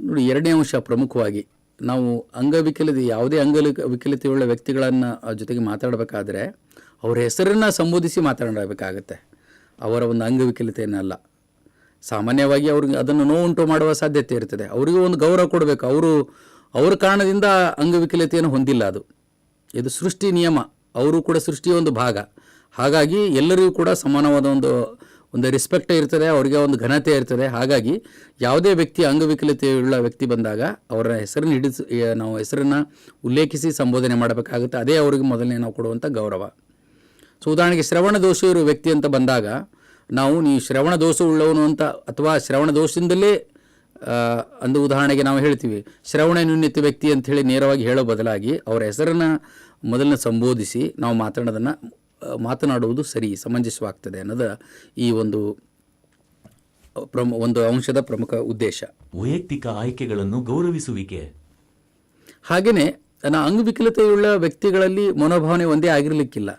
ನೋಡಿ, ಎರಡನೇ ಅಂಶ ಪ್ರಮುಖವಾಗಿ ನಾವು ಅಂಗವಿಕಲತೆ, ಯಾವುದೇ ಅಂಗವಿಕಲತೆಯುಳ್ಳ ವ್ಯಕ್ತಿಗಳನ್ನು ಜೊತೆಗೆ ಮಾತಾಡಬೇಕಾದ್ರೆ ಅವರ ಹೆಸರನ್ನು ಸಂಬೋಧಿಸಿ ಮಾತನಾಡಬೇಕಾಗತ್ತೆ ಅವರ ಒಂದು ಅಂಗವಿಕಲತೆಯನ್ನಲ್ಲ. ಸಾಮಾನ್ಯವಾಗಿ ಅವ್ರಿಗೆ ಅದನ್ನು ನೋವುಂಟು ಮಾಡುವ ಸಾಧ್ಯತೆ ಇರ್ತದೆ. ಅವರಿಗೂ ಒಂದು ಗೌರವ ಕೊಡಬೇಕು. ಅವರು, ಅವರ ಕಾರಣದಿಂದ ಅಂಗವಿಕಲತೆಯನ್ನು ಹೊಂದಿಲ್ಲ ಅದು. ಇದು ಸೃಷ್ಟಿ ನಿಯಮ. ಅವರು ಕೂಡ ಸೃಷ್ಟಿಯ ಒಂದು ಭಾಗ. ಹಾಗಾಗಿ ಎಲ್ಲರಿಗೂ ಕೂಡ ಸಮಾನವಾದ ಒಂದು ಒಂದು ರೆಸ್ಪೆಕ್ಟ್ ಇರ್ತದೆ ಅವರಿಗೆ ಒಂದು ಘನತೆ ಇರ್ತದೆ. ಹಾಗಾಗಿ ಯಾವುದೇ ವ್ಯಕ್ತಿ ಅಂಗವಿಕಲತೆಯುಳ್ಳ ವ್ಯಕ್ತಿ ಬಂದಾಗ ಅವರ ಹೆಸರನ್ನು ಹಿಡಿಸ್ ನಾವು ಹೆಸರನ್ನು ಉಲ್ಲೇಖಿಸಿ ಸಂಬೋಧನೆ ಮಾಡಬೇಕಾಗುತ್ತೆ. ಅದೇ ಅವರಿಗೆ ಮೊದಲನೇ ನಾವು ಕೊಡುವಂಥ ಗೌರವ. ಸೊ ಉದಾಹರಣೆಗೆ ಶ್ರವಣ ದೋಷ ಇರುವ ವ್ಯಕ್ತಿ ಅಂತ ಬಂದಾಗ ನಾವು ನೀವು ಶ್ರವಣ ದೋಷ ಉಳ್ಳವನು ಅಂತ ಅಥವಾ ಶ್ರವಣ ದೋಷದಿಂದಲೇ ಅಂದು ಉದಾಹರಣೆಗೆ ನಾವು ಹೇಳ್ತೀವಿ. ಶ್ರವಣ ನ್ಯೂನ್ಯತೆ ವ್ಯಕ್ತಿ ಅಂತ ಹೇಳಿ ನೇರವಾಗಿ ಹೇಳೋ ಬದಲಾಗಿ ಅವರ ಹೆಸರನ್ನು ಮೊದಲನ್ನ ಸಂಬೋಧಿಸಿ ನಾವು ಮಾತನಾಡೋದನ್ನು ಆ, ಮಾತನಾಡುವುದು ಸರಿ ಸಮಂಜಸವಾಗ್ತದೆ ಅನ್ನೋದು ಈ ಒಂದು ಪ್ರಮು ಒಂದು ಅಂಶದ ಪ್ರಮುಖ ಉದ್ದೇಶ. ವೈಯಕ್ತಿಕ ಆಯ್ಕೆಗಳನ್ನು ಗೌರವಿಸುವಿಕೆ. ಹಾಗೆಯೇ ನಾ ಅಂಗವಿಕಲತೆಯುಳ್ಳ ವ್ಯಕ್ತಿಗಳಲ್ಲಿ ಮನೋಭಾವನೆ ಒಂದೇ ಆಗಿರಲಿಕ್ಕಿಲ್ಲ.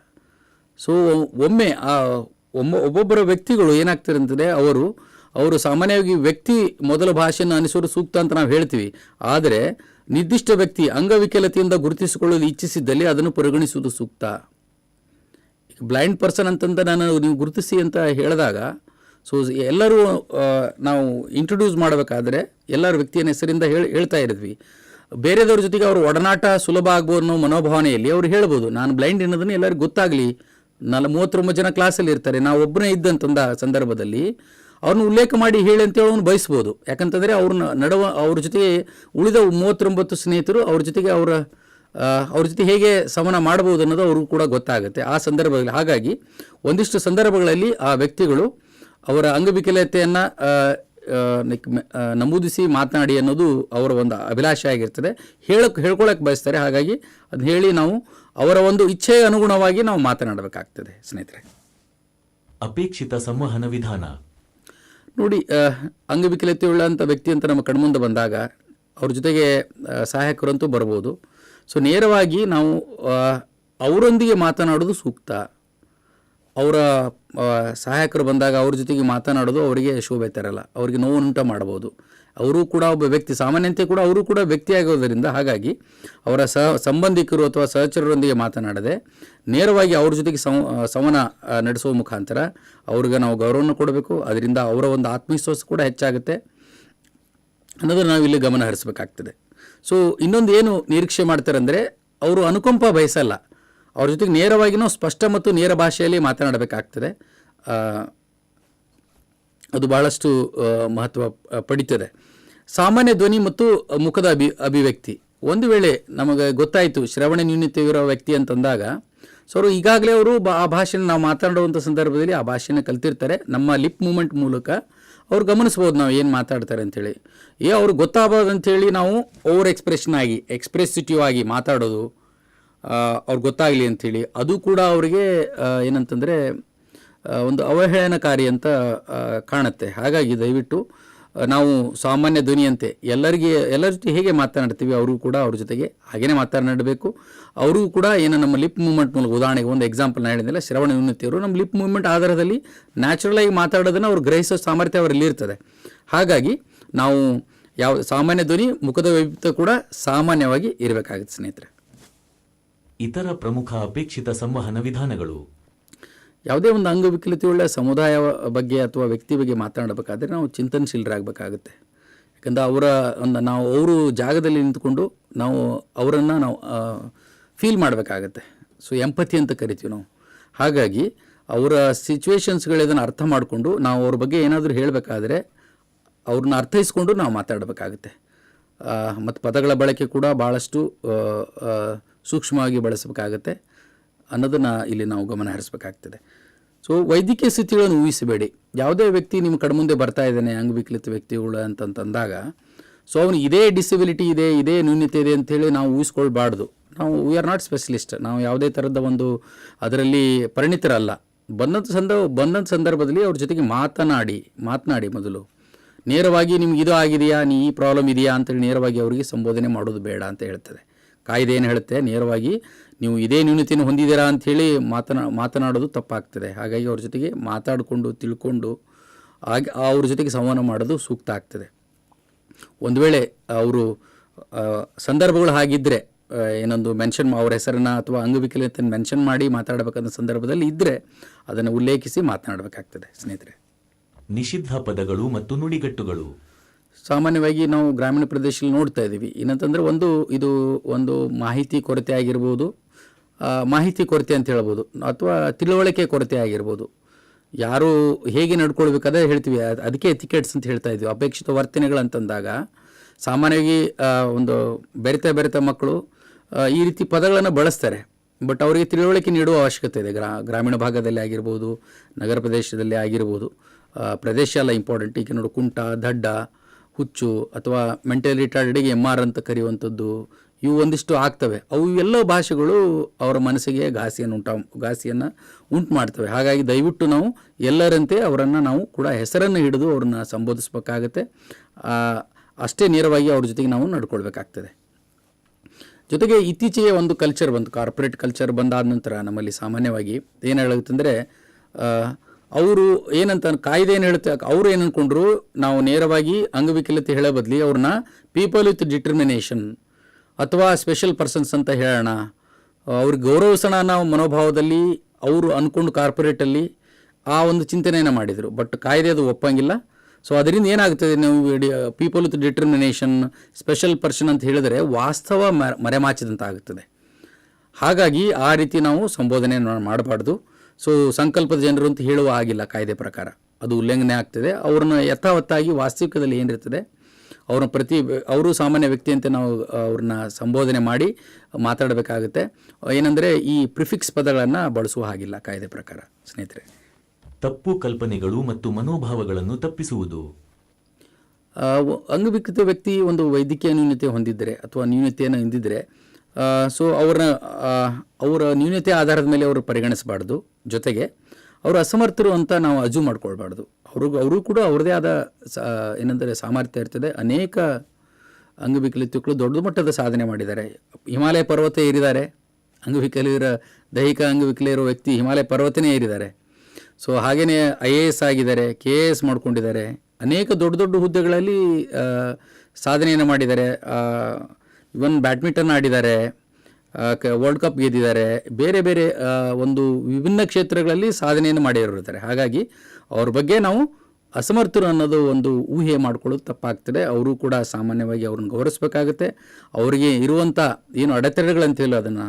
ಸೊ ಒಮ್ಮೆ ಆ ಒಮ್ಮ ಒಬ್ಬೊಬ್ಬರ ವ್ಯಕ್ತಿಗಳು ಏನಾಗ್ತಾರೆ ಅಂತಂದರೆ ಅವರು ಅವರು ಸಾಮಾನ್ಯವಾಗಿ ವ್ಯಕ್ತಿ ಮೊದಲ ಭಾಷೆಯನ್ನು ಅನಿಸೋದು ಸೂಕ್ತ ಅಂತ ನಾವು ಹೇಳ್ತೀವಿ. ಆದರೆ ನಿರ್ದಿಷ್ಟ ವ್ಯಕ್ತಿ ಅಂಗವಿಕಲತೆಯಿಂದ ಗುರುತಿಸಿಕೊಳ್ಳಲು ಇಚ್ಛಿಸಿದ್ದಲ್ಲಿ ಅದನ್ನು ಪರಿಗಣಿಸುವುದು ಸೂಕ್ತ. ಬ್ಲೈಂಡ್ ಪರ್ಸನ್ ಅಂತಂದ ನಾನು ನೀವು ಗುರುತಿಸಿ ಅಂತ ಹೇಳಿದಾಗ ಸೊ ಎಲ್ಲರೂ ನಾವು ಇಂಟ್ರೊಡ್ಯೂಸ್ ಮಾಡಬೇಕಾದ್ರೆ ಎಲ್ಲರ ವ್ಯಕ್ತಿಯ ಹೆಸರಿಂದ ಹೇಳಿ, ಹೇಳ್ತಾ ಇದ್ವಿ. ಬೇರೆದವ್ರ ಜೊತೆಗೆ ಅವರು ಒಡನಾಟ ಸುಲಭ ಆಗ್ಬೋ ಅನ್ನೋ ಮನೋಭಾವನೆಯಲ್ಲಿ ಅವ್ರು ಹೇಳ್ಬೋದು, ನಾನು ಬ್ಲೈಂಡ್ ಅನ್ನೋದನ್ನು ಎಲ್ಲರಿಗೂ ಗೊತ್ತಾಗಲಿ. ನಾಲ್ ಮೂವತ್ತೊಂಬತ್ತು ಜನ ಕ್ಲಾಸಲ್ಲಿ ಇರ್ತಾರೆ, ನಾವು ಒಬ್ಬನೇ ಇದ್ದಂತಂದ ಸಂದರ್ಭದಲ್ಲಿ ಅವ್ರನ್ನ ಉಲ್ಲೇಖ ಮಾಡಿ ಹೇಳಿ ಅಂತೇಳಿ ಅವ್ನು ಬಯಸ್ಬೋದು. ಯಾಕಂತಂದರೆ ಅವ್ರನ್ನ ನಡುವ, ಅವ್ರ ಜೊತೆಗೆ ಉಳಿದ ಮೂವತ್ತೊಂಬತ್ತು ಸ್ನೇಹಿತರು ಅವ್ರ ಜೊತೆಗೆ ಅವರ ಅವ್ರ ಜೊತೆ ಹೇಗೆ ಸಮನ ಮಾಡಬಹುದು ಅನ್ನೋದು ಅವ್ರಿಗೂ ಕೂಡ ಗೊತ್ತಾಗುತ್ತೆ. ಆ ಸಂದರ್ಭದಲ್ಲಿ ಹಾಗಾಗಿ ಒಂದಿಷ್ಟು ಸಂದರ್ಭಗಳಲ್ಲಿ ಆ ವ್ಯಕ್ತಿಗಳು ಅವರ ಅಂಗವಿಕಲತೆಯನ್ನು ನಮೂದಿಸಿ ಮಾತನಾಡಿ ಅನ್ನೋದು ಅವರ ಒಂದು ಅಭಿಲಾಷೆ ಆಗಿರ್ತದೆ. ಹೇಳಕ್ ಹೇಳ್ಕೊಳಕ್ಕೆ ಬಯಸ್ತಾರೆ. ಹಾಗಾಗಿ ಅದನ್ನ ಹೇಳಿ ನಾವು ಅವರ ಒಂದು ಇಚ್ಛೆಗೆ ಅನುಗುಣವಾಗಿ ನಾವು ಮಾತನಾಡಬೇಕಾಗ್ತದೆ ಸ್ನೇಹಿತರೆ. ಅಪೇಕ್ಷಿತ ಸಂವಹನ ವಿಧಾನ. ನೋಡಿ ಅಂಗವಿಕಲತೆ ಅಂಗವಿಕಲತೆಯುಳ್ಳಂಥ ವ್ಯಕ್ತಿ ಅಂತ ನಮ್ಮ ಕಣ್ಮುಂದೆ ಬಂದಾಗ ಅವ್ರ ಜೊತೆಗೆ ಸಹಾಯಕರಂತೂ ಬರ್ಬೋದು. ಸೊ ನೇರವಾಗಿ ನಾವು ಅವರೊಂದಿಗೆ ಮಾತನಾಡೋದು ಸೂಕ್ತ. ಅವರ ಸಹಾಯಕರು ಬಂದಾಗ ಅವ್ರ ಜೊತೆಗೆ ಮಾತನಾಡೋದು ಅವರಿಗೆ ಶೋಭೆ ತರಲ್ಲ. ಅವರಿಗೆ ನೋವುಂಟ ಮಾಡ್ಬೋದು ಅವರು ಕೂಡ ಒಬ್ಬ ವ್ಯಕ್ತಿ, ಸಾಮಾನ್ಯತೆ ಕೂಡ ಅವರು ಕೂಡ ವ್ಯಕ್ತಿಯಾಗೋದರಿಂದ ಹಾಗಾಗಿ ಅವರ ಸಹ, ಸಂಬಂಧಿಕರು ಅಥವಾ ಸಹಚರರೊಂದಿಗೆ ಮಾತನಾಡದೆ ನೇರವಾಗಿ ಅವ್ರ ಜೊತೆಗೆ ಸಂ ಸಂವಹನ ನಡೆಸುವ ಮುಖಾಂತರ ಅವ್ರಿಗೆ ನಾವು ಗೌರವವನ್ನು ಕೊಡಬೇಕು. ಅದರಿಂದ ಅವರ ಒಂದು ಆತ್ಮವಿಶ್ವಾಸ ಕೂಡ ಹೆಚ್ಚಾಗುತ್ತೆ. ಅನ್ನೋದನ್ನು ನಾವು ಇಲ್ಲಿ ಗಮನ ಹರಿಸಬೇಕಾಗ್ತದೆ ಸೊ ಇನ್ನೊಂದು ಏನು ನಿರೀಕ್ಷೆ ಮಾಡ್ತಾರೆ ಅಂದರೆ ಅವರು ಅನುಕಂಪ ಬಯಸಲ್ಲ. ಅವ್ರ ಜೊತೆಗೆ ನೇರವಾಗಿನೂ ಸ್ಪಷ್ಟ ಮತ್ತು ನೇರ ಭಾಷೆಯಲ್ಲಿ ಮಾತನಾಡಬೇಕಾಗ್ತದೆ. ಅದು ಭಾಳಷ್ಟು ಮಹತ್ವ ಪಡೀತದೆ. ಸಾಮಾನ್ಯ ಧ್ವನಿ ಮತ್ತು ಮುಖದ ಅಭಿ, ಅಭಿವ್ಯಕ್ತಿ. ಒಂದು ವೇಳೆ ನಮಗೆ ಗೊತ್ತಾಯಿತು, ಶ್ರವಣ ನ್ಯೂನತೆಯಿರೋ ವ್ಯಕ್ತಿ ಅಂತಂದಾಗ, ಸೊ ಅವರು ಈಗಾಗಲೇ ಅವರು ಆ ಭಾಷೆನ ನಾವು ಮಾತನಾಡುವಂಥ ಸಂದರ್ಭದಲ್ಲಿ ಆ ಭಾಷೆನ ಕಲ್ತಿರ್ತಾರೆ. ನಮ್ಮ ಲಿಪ್ ಮೂಮೆಂಟ್ ಮೂಲಕ ಅವ್ರು ಗಮನಿಸ್ಬೋದು ನಾವು ಏನು ಮಾತಾಡ್ತಾರೆ ಅಂತೇಳಿ. ಏ ಅವ್ರಿಗೆ ಗೊತ್ತಾಗ್ಬೋದು ಅಂತೇಳಿ ನಾವು ಓವರ್ ಎಕ್ಸ್ಪ್ರೆಷನ್ ಆಗಿ ಎಕ್ಸ್ಪ್ರೆಸಿಟಿವ್ ಆಗಿ ಮಾತಾಡೋದು ಅವ್ರಿಗೆ ಗೊತ್ತಾಗಲಿ ಅಂಥೇಳಿ ಅದು ಕೂಡ ಅವರಿಗೆ ಏನಂತಂದರೆ ಒಂದು ಅವಹೇಳನಕಾರಿ ಅಂತ ಕಾಣುತ್ತೆ. ಹಾಗಾಗಿ ದಯವಿಟ್ಟು ನಾವು ಸಾಮಾನ್ಯ ಧ್ವನಿಯಂತೆ ಎಲ್ಲರಿಗೆ, ಎಲ್ಲರ ಜೊತೆ ಹೇಗೆ ಮಾತನಾಡ್ತೀವಿ ಅವರು ಕೂಡ ಅವ್ರ ಜೊತೆಗೆ ಹಾಗೇನೇ ಮಾತನಾಡಬೇಕು. ಅವರು ಕೂಡ ಏನು ನಮ್ಮ ಲಿಪ್ ಮೂವ್ಮೆಂಟ್ ಮೂಲಕ ಉದಾಹರಣೆಗೆ ಒಂದು ಎಕ್ಸಾಂಪಲ್ ನಾನು ಹೇಳಿದ್ನಲ್ಲ, ಶ್ರವಣ ನ್ಯೂನತೆಯವರು ನಮ್ಮ ಲಿಪ್ ಮೂವ್ಮೆಂಟ್ ಆಧಾರದಲ್ಲಿ ನ್ಯಾಚುರಲ್ ಆಗಿ ಮಾತಾಡೋದನ್ನು ಅವ್ರು ಗ್ರಹಿಸೋ ಸಾಮರ್ಥ್ಯ ಅವರಲ್ಲಿ ಇರ್ತದೆ. ಹಾಗಾಗಿ ನಾವು ಯಾವ ಸಾಮಾನ್ಯ ಧ್ವನಿ ಮುಖದ ವೈವಿಧ್ಯ ಕೂಡ ಸಾಮಾನ್ಯವಾಗಿ ಇರಬೇಕಾಗುತ್ತೆ ಸ್ನೇಹಿತರೆ. ಇತರ ಪ್ರಮುಖ ಅಪೇಕ್ಷಿತ ಸಂವಹನ ವಿಧಾನಗಳು ಯಾವುದೇ ಒಂದು ಅಂಗವಿಕಲತೆಯುಳ್ಳ ಸಮುದಾಯ ಬಗ್ಗೆ ಅಥವಾ ವ್ಯಕ್ತಿ ಬಗ್ಗೆ ಮಾತನಾಡಬೇಕಾದ್ರೆ ನಾವು ಚಿಂತನಶೀಲರಾಗಬೇಕಾಗುತ್ತೆ. ಯಾಕಂದರೆ ಅವರ ಒಂದು ನಾವು ಅವರು ಜಾಗದಲ್ಲಿ ನಿಂತ್ಕೊಂಡು ನಾವು ಅವರನ್ನು ನಾವು ಫೀಲ್ ಮಾಡಬೇಕಾಗತ್ತೆ. ಸೊ ಎಂಪತಿ ಅಂತ ಕರಿತೀವಿ ನಾವು. ಹಾಗಾಗಿ ಅವರ ಸಿಚುವೇಶನ್ಸ್ಗಳಿದನ್ನು ಅರ್ಥ ಮಾಡಿಕೊಂಡು ನಾವು ಅವ್ರ ಬಗ್ಗೆ ಏನಾದರೂ ಹೇಳಬೇಕಾದ್ರೆ ಅವ್ರನ್ನ ಅರ್ಥೈಸ್ಕೊಂಡು ನಾವು ಮಾತಾಡಬೇಕಾಗುತ್ತೆ. ಮತ್ತು ಪದಗಳ ಬಳಕೆ ಕೂಡ ಭಾಳಷ್ಟು ಸೂಕ್ಷ್ಮವಾಗಿ ಬಳಸಬೇಕಾಗತ್ತೆ. ಅನ್ನೋದನ್ನು ಇಲ್ಲಿ ನಾವು ಗಮನ ಹರಿಸಬೇಕಾಗ್ತದೆ. ಸೊ ವೈದ್ಯಕೀಯ ಸ್ಥಿತಿಗಳನ್ನು ಊಹಿಸಬೇಡಿ. ಯಾವುದೇ ವ್ಯಕ್ತಿ ನಿಮ್ಮ ಕಣ್ಮುಂದೆ ಬರ್ತಾ ಇದ್ದಾನೆ, ಅಂಗವಿಕಲಿತ ವ್ಯಕ್ತಿಗಳು ಅಂತಂತಂದಾಗ ಸೊ ಅವನು ಇದೇ ಡಿಸಬಿಲಿಟಿ ಇದೆ, ಇದೇ ನ್ಯೂನ್ಯತೆ ಇದೆ ಅಂತೇಳಿ ನಾವು ಊಹಿಸ್ಕೊಳ್ಬಾರ್ದು. ನಾವು ವಿ ಆರ್ ನಾಟ್ ಸ್ಪೆಷಲಿಸ್ಟ್ ನಾವು ಯಾವುದೇ ಥರದ ಒಂದು ಅದರಲ್ಲಿ ಪರಿಣಿತರಲ್ಲ. ಬಂದಂಥ ಸಂದರ್ಭ ಬಂದಂಥ ಸಂದರ್ಭದಲ್ಲಿ ಅವ್ರ ಜೊತೆಗೆ ಮಾತನಾಡಿ ಮಾತನಾಡಿ ಮೊದಲು. ನೇರವಾಗಿ ನಿಮ್ಗೆ ಇದು ಆಗಿದೆಯಾ, ನೀ ಈ ಪ್ರಾಬ್ಲಮ್ ಇದೆಯಾ ಅಂತೇಳಿ ನೇರವಾಗಿ ಅವರಿಗೆ ಸಂಬೋಧನೆ ಮಾಡೋದು ಬೇಡ ಅಂತ ಹೇಳ್ತದೆ. ಕಾಯ್ದೆ ಏನು ಹೇಳುತ್ತೆ? ನೇರವಾಗಿ ನೀವು ಇದೇ ನ್ಯೂನತೆಯನ್ನು ಹೊಂದಿದ್ದೀರಾ ಅಂಥೇಳಿ ಮಾತನಾ ಮಾತನಾಡೋದು ತಪ್ಪಾಗ್ತದೆ. ಹಾಗಾಗಿ ಅವ್ರ ಜೊತೆಗೆ ಮಾತಾಡಿಕೊಂಡು ತಿಳ್ಕೊಂಡು ಹಾಗೆ ಅವ್ರ ಜೊತೆಗೆ ಸಂವಹನ ಮಾಡೋದು ಸೂಕ್ತ ಆಗ್ತದೆ. ಒಂದು ವೇಳೆ ಅವರು ಸಂದರ್ಭಗಳು ಹಾಗಿದ್ದರೆ ಏನೊಂದು ಮೆನ್ಷನ್ ಅವ್ರ ಹೆಸರನ್ನ ಅಥವಾ ಅಂಗವಿಕಲತೆಯನ್ನು ಮೆನ್ಷನ್ ಮಾಡಿ ಮಾತಾಡಬೇಕಂತ ಸಂದರ್ಭದಲ್ಲಿ ಇದ್ದರೆ ಅದನ್ನು ಉಲ್ಲೇಖಿಸಿ ಮಾತನಾಡಬೇಕಾಗ್ತದೆ ಸ್ನೇಹಿತರೆ. ನಿಷಿದ್ಧ ಪದಗಳು ಮತ್ತು ನುಡಿಗಟ್ಟುಗಳು. ಸಾಮಾನ್ಯವಾಗಿ ನಾವು ಗ್ರಾಮೀಣ ಪ್ರದೇಶದಲ್ಲಿ ನೋಡ್ತಾ ಇದ್ದೀವಿ. ಏನಂತಂದರೆ ಒಂದು ಇದು ಒಂದು ಮಾಹಿತಿ ಕೊರತೆ ಆಗಿರ್ಬೋದು ಮಾಹಿತಿ ಕೊರತೆ ಅಂತ ಹೇಳ್ಬೋದು. ಅಥವಾ ತಿಳುವಳಿಕೆ ಕೊರತೆ ಆಗಿರ್ಬೋದು. ಯಾರು ಹೇಗೆ ನಡ್ಕೊಳ್ಬೇಕಾದ್ರೆ ಹೇಳ್ತೀವಿ. ಅದ್- ಅದಕ್ಕೆ ಟಿಕೆಟ್ಸ್ ಅಂತ ಹೇಳ್ತಾ ಇದ್ವಿ. ಅಪೇಕ್ಷಿತ ವರ್ತನೆಗಳಂತಂದಾಗ ಸಾಮಾನ್ಯವಾಗಿ ಒಂದು ಬೆರೆತ ಬೆರೆತ ಮಕ್ಕಳು ಈ ರೀತಿ ಪದಗಳನ್ನು ಬಳಸ್ತಾರೆ. ಬಟ್ ಅವರಿಗೆ ತಿಳುವಳಿಕೆ ನೀಡುವ ಅವಶ್ಯಕತೆ ಇದೆ. ಗ್ರಾ, ಗ್ರಾಮೀಣ ಭಾಗದಲ್ಲಿ ಆಗಿರ್ಬೋದು, ನಗರ ಪ್ರದೇಶದಲ್ಲಿ ಆಗಿರ್ಬೋದು. ಪ್ರದೇಶ ಎಲ್ಲ ಇಂಪಾರ್ಟೆಂಟ್ ಈಗ ನೋಡು, ಕುಂಟ, ದಡ್ಡ, ಹುಚ್ಚು, ಅಥವಾ ಮೆಂಟಲ್ ರಿಟಾರ್ಡೆಡ್ಗೆ ಎಂ ಆರ್ ಅಂತ ಕರೆಯುವಂಥದ್ದು ಇವು ಒಂದಿಷ್ಟು ಆಗ್ತವೆ. ಅವು ಎಲ್ಲ ಭಾಷೆಗಳು ಅವರ ಮನಸ್ಸಿಗೆ ಘಾಸಿಯನ್ನು ಉಂಟ, ಘಾಸಿಯನ್ನು ಉಂಟು ಮಾಡ್ತವೆ. ಹಾಗಾಗಿ ದಯವಿಟ್ಟು ನಾವು ಎಲ್ಲರಂತೆ ಅವರನ್ನು ನಾವು ಕೂಡ ಹೆಸರನ್ನು ಹಿಡಿದು ಅವ್ರನ್ನ ಸಂಬೋಧಿಸ್ಬೇಕಾಗತ್ತೆ. ಅಷ್ಟೇ ನೇರವಾಗಿ ಅವ್ರ ಜೊತೆಗೆ ನಾವು ನಡ್ಕೊಳ್ಬೇಕಾಗ್ತದೆ. ಜೊತೆಗೆ ಇತ್ತೀಚೆಗೆ ಒಂದು ಕಲ್ಚರ್ ಬಂತು. ಕಾರ್ಪೊರೇಟ್ ಕಲ್ಚರ್ ಬಂದಾದ ನಂತರ ನಮ್ಮಲ್ಲಿ ಸಾಮಾನ್ಯವಾಗಿ ಏನು ಹೇಳುತ್ತಂದರೆ ಅವರು ಏನಂತ ಕಾಯ್ದೆ ಏನು ಹೇಳುತ್ತೆ, ಅವರು ಏನು ಅಂದ್ಕೊಂಡ್ರು ನಾವು ನೇರವಾಗಿ ಅಂಗವಿಕಲತೆ ಹೇಳೋ ಬದಲಿ ಅವ್ರನ್ನ ಪೀಪಲ್ ವಿತ್ ಡಿಟರ್ಮಿನೇಷನ್ ಅಥವಾ ಸ್ಪೆಷಲ್ ಪರ್ಸನ್ಸ್ ಅಂತ ಹೇಳೋಣ. ಅವ್ರಿಗೆ ಗೌರವಿಸೋಣ ಅನ್ನೋ ಮನೋಭಾವದಲ್ಲಿ ಅವರು ಅಂದ್ಕೊಂಡು ಕಾರ್ಪೊರೇಟಲ್ಲಿ ಆ ಒಂದು ಚಿಂತನೆಯನ್ನು ಮಾಡಿದರು. ಬಟ್ ಕಾಯ್ದೆ ಅದು ಒಪ್ಪಂಗಿಲ್ಲ. ಸೊ ಅದರಿಂದ ಏನಾಗ್ತದೆ ನೀವು people with determination special person ಅಂತ ಹೇಳಿದರೆ ವಾಸ್ತವ ಮರೆಮಾಚಿದಂತ ಆಗುತ್ತದೆ ಹಾಗಾಗಿ ಆ ರೀತಿ ನಾವು ಸಂಬೋಧನೆ ಮಾಡಬಾರ್ದು. ಸೊ ಸಂಕಲ್ಪದ ಜನರು ಅಂತ ಹೇಳುವ ಆಗಿಲ್ಲ ಕಾಯ್ದೆ ಪ್ರಕಾರ. ಅದು ಉಲ್ಲಂಘನೆ ಆಗ್ತದೆ. ಅವ್ರನ್ನ ಯಥಾವತ್ತಾಗಿ ವಾಸ್ತವಿಕದಲ್ಲಿ ಏನಿರ್ತದೆ ಅವ್ರನ್ನ ಪ್ರತಿ ಅವರು ಸಾಮಾನ್ಯ ವ್ಯಕ್ತಿ ಅಂತ ನಾವು ಅವ್ರನ್ನ ಸಂಬೋಧನೆ ಮಾಡಿ ಮಾತಾಡಬೇಕಾಗುತ್ತೆ. ಏನಂದರೆ ಈ ಪ್ರಿಫಿಕ್ಸ್ ಪದಗಳನ್ನು ಬಳಸುವ ಹಾಗಿಲ್ಲ ಕಾಯ್ದೆ ಪ್ರಕಾರ ಸ್ನೇಹಿತರೆ. ತಪ್ಪು ಕಲ್ಪನೆಗಳು ಮತ್ತು ಮನೋಭಾವಗಳನ್ನು ತಪ್ಪಿಸುವುದು. ಅಂಗವಿಕೃತ ವ್ಯಕ್ತಿ ಒಂದು ವೈದ್ಯಕೀಯ ನ್ಯೂನತೆ ಹೊಂದಿದ್ದರೆ ಅಥವಾ ನ್ಯೂನತೆಯನ್ನು ಹೊಂದಿದ್ದರೆ ಸೊ ಅವ್ರನ್ನ ಅವರ ನ್ಯೂನತೆ ಆಧಾರದ ಮೇಲೆ ಅವರು ಪರಿಗಣಿಸಬಾರ್ದು ಜೊತೆಗೆ. ಅವರು ಅಸಮರ್ಥರು ಅಂತ ನಾವು ಅಜು ಮಾಡ್ಕೊಳ್ಬಾರ್ದು. ಅವರು ಅವರು ಕೂಡ ಅವ್ರದ್ದೇ ಆದ ಸಾ ಏನಂದರೆ ಸಾಮರ್ಥ್ಯ ಇರ್ತದೆ. ಅನೇಕ ಅಂಗವಿಕಲಿತಗಳು ದೊಡ್ಡ ಮಟ್ಟದ ಸಾಧನೆ ಮಾಡಿದ್ದಾರೆ. ಹಿಮಾಲಯ ಪರ್ವತ ಏರಿದ್ದಾರೆ. ಅಂಗವಿಕಲಿರ, ದೈಹಿಕ ಅಂಗವಿಕಲ ಇರೋ ವ್ಯಕ್ತಿ ಹಿಮಾಲಯ ಪರ್ವತನೇ ಏರಿದ್ದಾರೆ. ಸೊ ಹಾಗೆಯೇ ಐ ಎ ಎಸ್ ಆಗಿದ್ದಾರೆ, ಕೆ ಎ ಎಸ್ ಮಾಡ್ಕೊಂಡಿದ್ದಾರೆ. ಅನೇಕ ದೊಡ್ಡ ದೊಡ್ಡ ಹುದ್ದೆಗಳಲ್ಲಿ ಸಾಧನೆಯನ್ನು ಮಾಡಿದ್ದಾರೆ. ಇವನ್ ಬ್ಯಾಡ್ಮಿಂಟನ್ ಆಡಿದ್ದಾರೆ. ವರ್ಲ್ಡ್ ಕಪ್ ಗೆದ್ದಿದ್ದಾರೆ. ಬೇರೆ ಬೇರೆ ಒಂದು ವಿಭಿನ್ನ ಕ್ಷೇತ್ರಗಳಲ್ಲಿ ಸಾಧನೆಯನ್ನು ಮಾಡಿರುತ್ತಾರೆ ಹಾಗಾಗಿ ಅವ್ರ ಬಗ್ಗೆ ನಾವು ಅಸಮರ್ಥರು ಅನ್ನೋದು ಒಂದು ಊಹೆ ಮಾಡ್ಕೊಳ್ಳೋದು ತಪ್ಪಾಗ್ತದೆ. ಅವರು ಕೂಡ ಸಾಮಾನ್ಯವಾಗಿ ಅವ್ರನ್ನ ಗೌರವಿಸ್ಬೇಕಾಗುತ್ತೆ. ಅವರಿಗೆ ಇರುವಂಥ ಏನು ಅಡೆತಡೆಗಳಂತೇಳಿ ಅದನ್ನು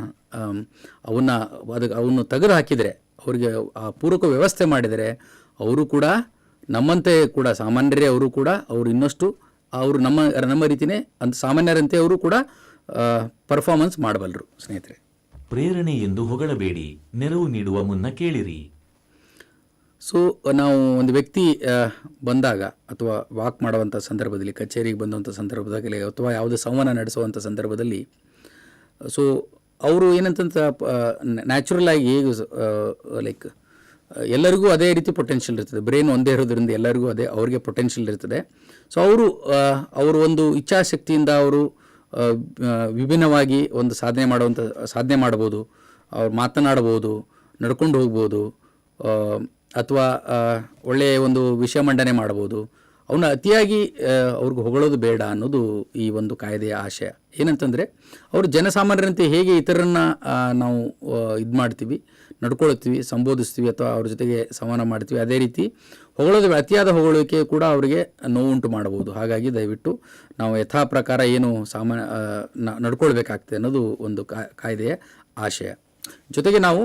ಅವನ್ನ ಅದಕ್ಕೆ ಅವನ್ನು ತೆಗೆದು ಹಾಕಿದರೆ, ಅವರಿಗೆ ಆ ಪೂರಕ ವ್ಯವಸ್ಥೆ ಮಾಡಿದರೆ ಅವರು ಕೂಡ ನಮ್ಮಂತೆ ಕೂಡ ಸಾಮಾನ್ಯರೇ ಅವರು ಕೂಡ ಅವರು ಇನ್ನಷ್ಟು ಅವರು ನಮ್ಮ ನಮ್ಮ ರೀತಿಯೇ ಅಂತ ಸಾಮಾನ್ಯರಂತೆ ಅವರು ಕೂಡ ಪರ್ಫಾರ್ಮೆನ್ಸ್ ಮಾಡಬಲ್ಲರು ಸ್ನೇಹಿತರೆ. ಪ್ರೇರಣೆ ಎಂದು ಹೊಗಳಬೇಡಿ. ನೆರವು ನೀಡುವ ಮುನ್ನ ಕೇಳಿರಿ. ಸೊ ನಾವು ಒಂದು ವ್ಯಕ್ತಿ ಬಂದಾಗ ಅಥವಾ ವಾಕ್ ಮಾಡುವಂಥ ಸಂದರ್ಭದಲ್ಲಿ, ಕಚೇರಿಗೆ ಬಂದಂಥ ಸಂದರ್ಭದಲ್ಲಿ ಅಥವಾ ಯಾವುದೇ ಸಂವಹನ ನಡೆಸುವಂಥ ಸಂದರ್ಭದಲ್ಲಿ ಸೊ ಅವರು ಏನಂತಂತ ನ್ಯಾಚುರಲ್ ಆಗಿ ಲೈಕ್ ಎಲ್ಲರಿಗೂ ಅದೇ ರೀತಿ ಪೊಟೆನ್ಷಿಯಲ್ ಇರ್ತದೆ. ಬ್ರೈನ್ ಒಂದೇ ಇರೋದ್ರಿಂದ ಎಲ್ಲರಿಗೂ ಅದೇ, ಅವ್ರಿಗೆ ಪೊಟೆನ್ಷಿಯಲ್ ಇರ್ತದೆ. ಸೊ ಅವರು ಅವರು ಒಂದು ಇಚ್ಛಾಶಕ್ತಿಯಿಂದ ಅವರು ವಿಭಿನ್ನವಾಗಿ ಒಂದು ಸಾಧನೆ ಮಾಡುವಂಥ ಸಾಧನೆ ಮಾಡ್ಬೋದು ಅವ್ರು ಮಾತನಾಡ್ಬೋದು ನಡ್ಕೊಂಡು ಹೋಗ್ಬೋದು. ಅಥವಾ ಒಳ್ಳೆಯ ಒಂದು ವಿಷಯ ಮಂಡನೆ ಮಾಡ್ಬೋದು ಅವನ್ನ ಅತಿಯಾಗಿ ಅವ್ರಿಗೆ ಹೊಗಳೋದು ಬೇಡ ಅನ್ನೋದು ಈ ಒಂದು ಕಾಯ್ದೆಯ ಆಶಯ. ಏನಂತಂದರೆ, ಅವರು ಜನಸಾಮಾನ್ಯರಂತೆ ಹೇಗೆ ಇತರರನ್ನ ನಾವು ಇದು ಮಾಡ್ತೀವಿ, ನಡ್ಕೊಳ್ತೀವಿ, ಸಂಬೋಧಿಸ್ತೀವಿ ಅಥವಾ ಅವ್ರ ಜೊತೆಗೆ ಸಂವಹನ ಮಾಡ್ತೀವಿ, ಅದೇ ರೀತಿ ಹೊಗಳೋದು ಅತಿಯಾದ ಹೊಗಳಿಕೆ ಕೂಡ ಅವರಿಗೆ ನೋವುಂಟು ಮಾಡಬಹುದು. ಹಾಗಾಗಿ ದಯವಿಟ್ಟು ನಾವು ಯಥಾ ಪ್ರಕಾರ ಏನು ಸಾಮಾನ್ಯ ನಡ್ಕೊಳ್ಬೇಕಾಗ್ತದೆ ಅನ್ನೋದು ಒಂದು ಕಾಯ್ದೆಯ ಆಶಯ. ಜೊತೆಗೆ ನಾವು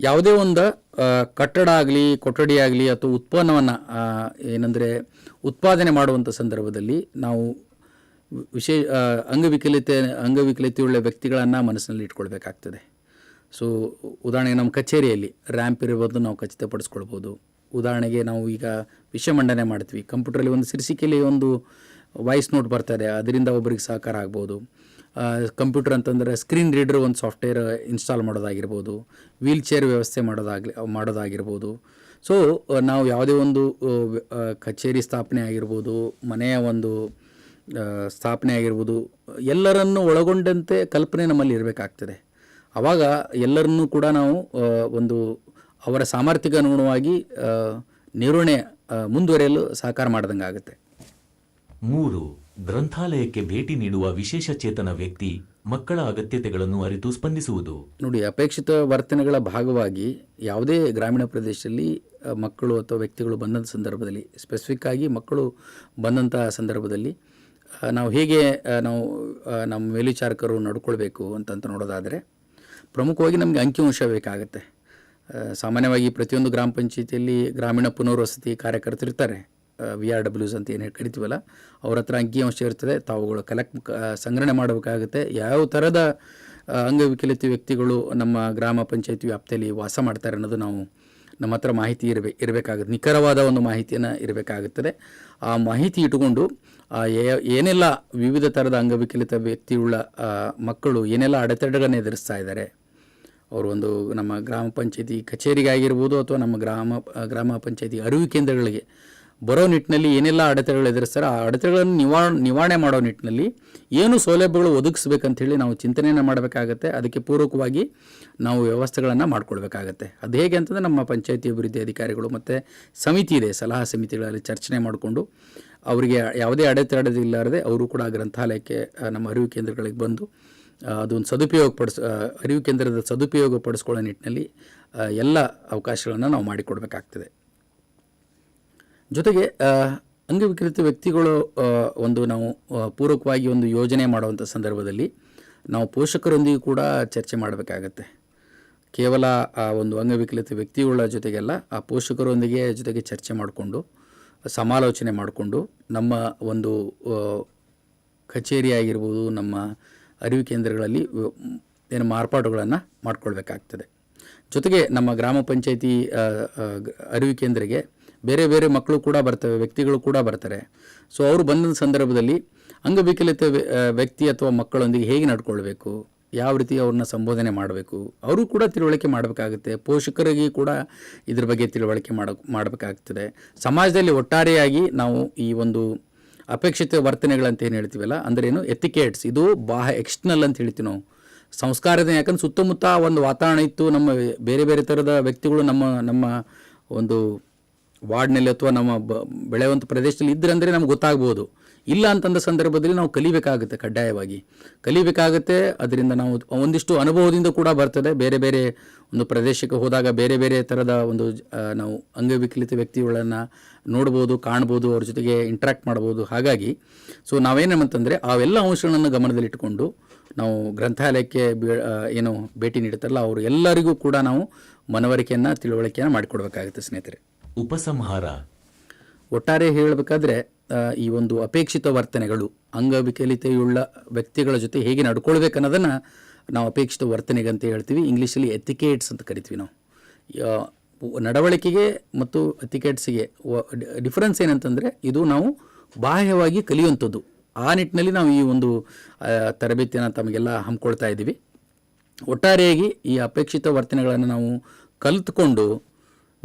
ಯಾವುದೇ ಒಂದು ಕಟ್ಟಡ ಆಗಲಿ, ಕೊಠಡಿ ಆಗಲಿ ಅಥವಾ ಉತ್ಪನ್ನವನ್ನು ಏನಂದರೆ ಉತ್ಪಾದನೆ ಮಾಡುವಂಥ ಸಂದರ್ಭದಲ್ಲಿ ನಾವು ವಿಶೇಷ ಅಂಗವಿಕಲತೆ, ಅಂಗವಿಕಲತೆಯುಳ್ಳ ವ್ಯಕ್ತಿಗಳನ್ನು ಮನಸ್ಸಿನಲ್ಲಿ ಇಟ್ಕೊಳ್ಬೇಕಾಗ್ತದೆ. ಸೊ ಉದಾಹರಣೆಗೆ ನಮ್ಮ ಕಚೇರಿಯಲ್ಲಿ ರ್ಯಾಂಪ್ ಇರಬಹುದು ನಾವು ಖಚಿತಪಡಿಸ್ಕೊಳ್ಬೋದು. ಉದಾಹರಣೆಗೆ ನಾವು ಈಗ ವಿಷಯ ಮಂಡನೆ ಮಾಡ್ತೀವಿ. ಕಂಪ್ಯೂಟ್ರಲ್ಲಿ ಒಂದು ಸಿರಿಸಿಕೆಯಲ್ಲಿ ಒಂದು ವಾಯ್ಸ್ ನೋಟ್ ಬರ್ತಾರೆ ಅದರಿಂದ ಒಬ್ಬರಿಗೆ ಸಹಕಾರ ಆಗ್ಬೋದು. ಕಂಪ್ಯೂಟರ್ ಅಂತಂದರೆ ಸ್ಕ್ರೀನ್ ರೀಡರ್ ಒಂದು ಸಾಫ್ಟ್ವೇರ್ ಇನ್ಸ್ಟಾಲ್ ಮಾಡೋದಾಗಿರ್ಬೋದು ವೀಲ್ ಚೇರ್ ವ್ಯವಸ್ಥೆ ಮಾಡೋದಾಗಲಿ, ಮಾಡೋದಾಗಿರ್ಬೋದು. ಸೊ ನಾವು ಯಾವುದೇ ಒಂದು ಕಚೇರಿ ಸ್ಥಾಪನೆ ಆಗಿರ್ಬೋದು, ಮನೆಯ ಒಂದು ಸ್ಥಾಪನೆ ಆಗಿರ್ಬೋದು, ಎಲ್ಲರನ್ನು ಒಳಗೊಂಡಂತೆ ಕಲ್ಪನೆ ನಮ್ಮಲ್ಲಿ ಇರಬೇಕಾಗ್ತದೆ. ಆವಾಗ ಎಲ್ಲರನ್ನೂ ಕೂಡ ನಾವು ಒಂದು ಅವರ ಸಾಮರ್ಥ್ಯಕ್ಕೆ ಅನುಗುಣವಾಗಿ ನಿರ್ವಹಣೆ ಮುಂದುವರಿಯಲು ಸಹಕಾರ ಮಾಡ್ದಂಗೆ ಆಗುತ್ತೆ ಮೂರು, ಗ್ರಂಥಾಲಯಕ್ಕೆ ಭೇಟಿ ನೀಡುವ ವಿಶೇಷ ಚೇತನ ವ್ಯಕ್ತಿ ಮಕ್ಕಳ ಅಗತ್ಯತೆಗಳನ್ನು ಅರಿತು ಸ್ಪಂದಿಸುವುದು. ನೋಡಿ, ಅಪೇಕ್ಷಿತ ವರ್ತನೆಗಳ ಭಾಗವಾಗಿ ಯಾವುದೇ ಗ್ರಾಮೀಣ ಪ್ರದೇಶದಲ್ಲಿ ಮಕ್ಕಳು ಅಥವಾ ವ್ಯಕ್ತಿಗಳು ಬಂದಂಥ ಸಂದರ್ಭದಲ್ಲಿ ಸ್ಪೆಸಿಫಿಕ್ ಆಗಿ ಮಕ್ಕಳು ಬಂದಂಥ ಸಂದರ್ಭದಲ್ಲಿ ನಾವು ಹೇಗೆ ನಾವು ನಮ್ಮ ಮೇಲ್ವಿಚಾರಕರು ನಡ್ಕೊಳ್ಬೇಕು ಅಂತಂತ ನೋಡೋದಾದರೆ, ಪ್ರಮುಖವಾಗಿ ನಮಗೆ ಅಂಕಿಅಂಶ ಬೇಕಾಗುತ್ತೆ. ಸಾಮಾನ್ಯವಾಗಿ ಪ್ರತಿಯೊಂದು ಗ್ರಾಮ ಪಂಚಾಯಿತಿಯಲ್ಲಿ ಗ್ರಾಮೀಣ ಪುನರ್ವಸತಿ ಕಾರ್ಯಕರ್ತರು ಇರ್ತಾರೆ ವಿ ಆರ್ ಡಬ್ಲ್ಯೂಸ್ ಅಂತ ಏನು ಕರಿತೀವಲ್ಲ, ಅವ್ರ ಹತ್ರ ಅಂಕಿಅಂಶ ಇರ್ತದೆ, ತಾವುಗಳು ಕಲೆಕ್ಟ್ ಸಂಗ್ರಹಣೆ ಮಾಡಬೇಕಾಗುತ್ತೆ. ಯಾವ ಥರದ ಅಂಗವಿಕಲಿತ ವ್ಯಕ್ತಿಗಳು ನಮ್ಮ ಗ್ರಾಮ ಪಂಚಾಯತಿ ವ್ಯಾಪ್ತಿಯಲ್ಲಿ ವಾಸ ಮಾಡ್ತಾರೆ ಅನ್ನೋದು ನಾವು ನಮ್ಮ ಹತ್ರ ಮಾಹಿತಿ ಇರಬೇ, ಇರಬೇಕಾಗುತ್ತೆ. ನಿಖರವಾದ ಒಂದು ಮಾಹಿತಿಯನ್ನು ಇರಬೇಕಾಗುತ್ತದೆ. ಆ ಮಾಹಿತಿ ಇಟ್ಟುಕೊಂಡು ಏನೆಲ್ಲ ವಿವಿಧ ಥರದ ಅಂಗವಿಕಲಿತ ವ್ಯಕ್ತಿಯುಳ್ಳ ಮಕ್ಕಳು ಏನೆಲ್ಲ ಅಡೆತಡೆಗಳನ್ನು ಎದುರಿಸ್ತಾ ಇದ್ದಾರೆ, ಅವರು ಒಂದು ನಮ್ಮ ಗ್ರಾಮ ಪಂಚಾಯತಿ ಕಚೇರಿಗಾಗಿರ್ಬೋದು ಅಥವಾ ನಮ್ಮ ಗ್ರಾಮ ಗ್ರಾಮ ಪಂಚಾಯತಿ ಅರಿವು ಕೇಂದ್ರಗಳಿಗೆ ಬರೋ ನಿಟ್ಟಿನಲ್ಲಿ ಏನೆಲ್ಲ ಅಡೆತಡೆಗಳು ಎದುರಿಸ್ತಾರೆ, ಆ ಅಡೆತಡೆಗಳನ್ನು ನಿವಾ, ನಿವಾರಣೆ ಮಾಡೋ ನಿಟ್ಟಿನಲ್ಲಿ ಏನು ಸೌಲಭ್ಯಗಳು ಒದಗಿಸ್ಬೇಕಂತೇಳಿ ನಾವು ಚಿಂತನೆಯನ್ನು ಮಾಡಬೇಕಾಗತ್ತೆ. ಅದಕ್ಕೆ ಪೂರಕವಾಗಿ ನಾವು ವ್ಯವಸ್ಥೆಗಳನ್ನು ಮಾಡ್ಕೊಳ್ಬೇಕಾಗತ್ತೆ ಅದು ಹೇಗೆ ಅಂತಂದರೆ ನಮ್ಮ ಪಂಚಾಯತಿ ಅಭಿವೃದ್ಧಿ ಅಧಿಕಾರಿಗಳು ಮತ್ತು ಸಮಿತಿ ಇದೆ, ಸಲಹಾ ಸಮಿತಿಗಳಲ್ಲಿ ಚರ್ಚನೆ ಮಾಡಿಕೊಂಡು ಅವರಿಗೆ ಯಾವುದೇ ಅಡೆತಡೆ ಇಲ್ಲಾರದೆ ಅವರು ಕೂಡ ಗ್ರಂಥಾಲಯಕ್ಕೆ ನಮ್ಮ ಅರಿವು ಕೇಂದ್ರಗಳಿಗೆ ಬಂದು ಅದೊಂದು ಸದುಪಯೋಗ ಪಡಿಸ್ ಅರಿವು ಕೇಂದ್ರದ ಸದುಪಯೋಗ ಪಡಿಸ್ಕೊಳ್ಳೋ ನಿಟ್ಟಿನಲ್ಲಿ ಎಲ್ಲ ಅವಕಾಶಗಳನ್ನು ನಾವು ಮಾಡಿಕೊಡ್ಬೇಕಾಗ್ತದೆ. ಜೊತೆಗೆ ಅಂಗವಿಕಲಿತ ವ್ಯಕ್ತಿಗಳು ಒಂದು ನಾವು ಪೂರಕವಾಗಿ ಒಂದು ಯೋಜನೆ ಮಾಡುವಂಥ ಸಂದರ್ಭದಲ್ಲಿ ನಾವು ಪೋಷಕರೊಂದಿಗೆ ಕೂಡ ಚರ್ಚೆ ಮಾಡಬೇಕಾಗತ್ತೆ. ಕೇವಲ, ಆ, ಒಂದು ಅಂಗವಿಕಲಿತ ವ್ಯಕ್ತಿಗಳ ಜೊತೆಗೆಲ್ಲ, ಆ ಪೋಷಕರೊಂದಿಗೆ ಜೊತೆಗೆ ಚರ್ಚೆ ಮಾಡಿಕೊಂಡು, ಸಮಾಲೋಚನೆ ಮಾಡಿಕೊಂಡು, ನಮ್ಮ ಒಂದು ಕಚೇರಿ ಆಗಿರ್ಬೋದು, ನಮ್ಮ ಅರಿವು ಕೇಂದ್ರಗಳಲ್ಲಿ ಏನು ಮಾರ್ಪಾಡುಗಳನ್ನು ಮಾಡಿಕೊಳ್ಬೇಕಾಗ್ತದೆ. ಜೊತೆಗೆ ನಮ್ಮ ಗ್ರಾಮ ಪಂಚಾಯಿತಿ ಅರಿವು ಕೇಂದ್ರಕ್ಕೆ ಬೇರೆ ಬೇರೆ ಮಕ್ಕಳು ಕೂಡ ಬರ್ತವೆ, ವ್ಯಕ್ತಿಗಳು ಕೂಡ ಬರ್ತಾರೆ. ಸೊ ಅವರು ಬಂದ ಸಂದರ್ಭದಲ್ಲಿ ಅಂಗವಿಕಲಿತ ವ್ಯ- ವ್ಯಕ್ತಿ ಅಥವಾ ಮಕ್ಕಳೊಂದಿಗೆ ಹೇಗೆ ನಡ್ಕೊಳ್ಬೇಕು? ಯಾವ ರೀತಿ ಅವ್ರನ್ನ ಸಂಬೋಧನೆ ಮಾಡಬೇಕು? ಅವರು ಕೂಡ ತಿಳುವಳಿಕೆ ಮಾಡಬೇಕಾಗುತ್ತೆ. ಪೋಷಕರಿಗೆ ಕೂಡ ಇದ್ರ ಬಗ್ಗೆ ತಿಳುವಳಿಕೆ ಮಾಡ, ಮಾಡಬೇಕಾಗ್ತದೆ. ಸಮಾಜದಲ್ಲಿ ಒಟ್ಟಾರೆಯಾಗಿ ನಾವು ಈ ಒಂದು ಅಪೇಕ್ಷಿತ ವರ್ತನೆಗಳಂತ ಏನು ಹೇಳ್ತೀವಲ್ಲ ಅಂದ್ರೇನು ಎಥಿಕೇಟ್ಸ್. ಇದು ಬಾಹ ಎಕ್ಸ್ಟರ್ನಲ್ ಅಂತ ಹೇಳ್ತೀವಿ ನಾವು. ಸಂಸ್ಕಾರದ ಯಾಕಂದ್ರೆ ಸುತ್ತಮುತ್ತ ಒಂದು ವಾತಾವರಣ ಇತ್ತು. ನಮ್ಮ ಬೇರೆ ಬೇರೆ ಥರದ ವ್ಯಕ್ತಿಗಳು ನಮ್ಮ ನಮ್ಮ ಒಂದು ವಾರ್ಡ್ನಲ್ಲಿ ಅಥವಾ ನಮ್ಮ ಬ ಬೆಳೆಯುವಂಥ ಪ್ರದೇಶದಲ್ಲಿ ಇದ್ದರೆ ಅಂದರೆ ನಮ್ಗೆ ಗೊತ್ತಾಗ್ಬೋದು. ಇಲ್ಲ ಅಂತಂದ ಸಂದರ್ಭದಲ್ಲಿ ನಾವು ಕಲಿಬೇಕಾಗುತ್ತೆ ಕಡ್ಡಾಯವಾಗಿ. ಕಲಿಬೇಕಾಗುತ್ತೆ, ಅದರಿಂದ ನಾವು ಒಂದಿಷ್ಟು ಅನುಭವದಿಂದ ಕೂಡ ಬರ್ತದೆ. ಬೇರೆ ಬೇರೆ ಒಂದು ಪ್ರದೇಶಕ್ಕೆ ಹೋದಾಗ ಬೇರೆ ಬೇರೆ ಥರದ ಒಂದು ನಾವು ಅಂಗವಿಕಲಿತ ವ್ಯಕ್ತಿಗಳನ್ನು ನೋಡ್ಬೋದು, ಕಾಣ್ಬೋದು, ಅವ್ರ ಜೊತೆಗೆ ಇಂಟ್ರ್ಯಾಕ್ಟ್ ಮಾಡ್ಬೋದು. ಹಾಗಾಗಿ ಸೊ ನಾವೇನಂತಂದರೆ ಅವೆಲ್ಲ ಅಂಶಗಳನ್ನು ಗಮನದಲ್ಲಿಟ್ಟುಕೊಂಡು ನಾವು ಗ್ರಂಥಾಲಯಕ್ಕೆ ಏನು ಭೇಟಿ ನೀಡುತ್ತಲ್ಲ ಅವರು ಎಲ್ಲರಿಗೂ ಕೂಡ ನಾವು ಮನವರಿಕೆಯನ್ನು, ತಿಳುವಳಿಕೆಯನ್ನು ಮಾಡಿಕೊಡ್ಬೇಕಾಗುತ್ತೆ ಸ್ನೇಹಿತರೆ. ಉಪಸಂಹಾರ. ಒಟ್ಟಾರೆ ಹೇಳಬೇಕಾದ್ರೆ ಈ ಒಂದು ಅಪೇಕ್ಷಿತ ವರ್ತನೆಗಳು, ಅಂಗವಿಕಲಿತೆಯುಳ್ಳ ವ್ಯಕ್ತಿಗಳ ಜೊತೆ ಹೇಗೆ ನಡ್ಕೊಳ್ಬೇಕನ್ನೋದನ್ನು ನಾವು ಅಪೇಕ್ಷಿತ ವರ್ತನೆಗೆ ಅಂತ ಹೇಳ್ತೀವಿ. ಇಂಗ್ಲೀಷಲ್ಲಿ ಎಥಿಕೇಟ್ಸ್ ಅಂತ ಕರಿತೀವಿ ನಾವು. ನಡವಳಿಕೆಗೆ ಮತ್ತು ಎಥಿಕೇಟ್ಸಿಗೆ ಡಿಫರೆನ್ಸ್ ಏನಂತಂದರೆ, ಇದು ನಾವು ಬಾಹ್ಯವಾಗಿ ಕಲಿಯುವಂಥದ್ದು. ಆ ನಿಟ್ಟಿನಲ್ಲಿ ನಾವು ಈ ಒಂದು ತರಬೇತಿಯನ್ನು ತಮಗೆಲ್ಲ ಹಮ್ಮಿಕೊಳ್ತಾ ಇದ್ದೀವಿ. ಒಟ್ಟಾರೆಯಾಗಿ ಈ ಅಪೇಕ್ಷಿತ ವರ್ತನೆಗಳನ್ನು ನಾವು ಕಲಿತುಕೊಂಡು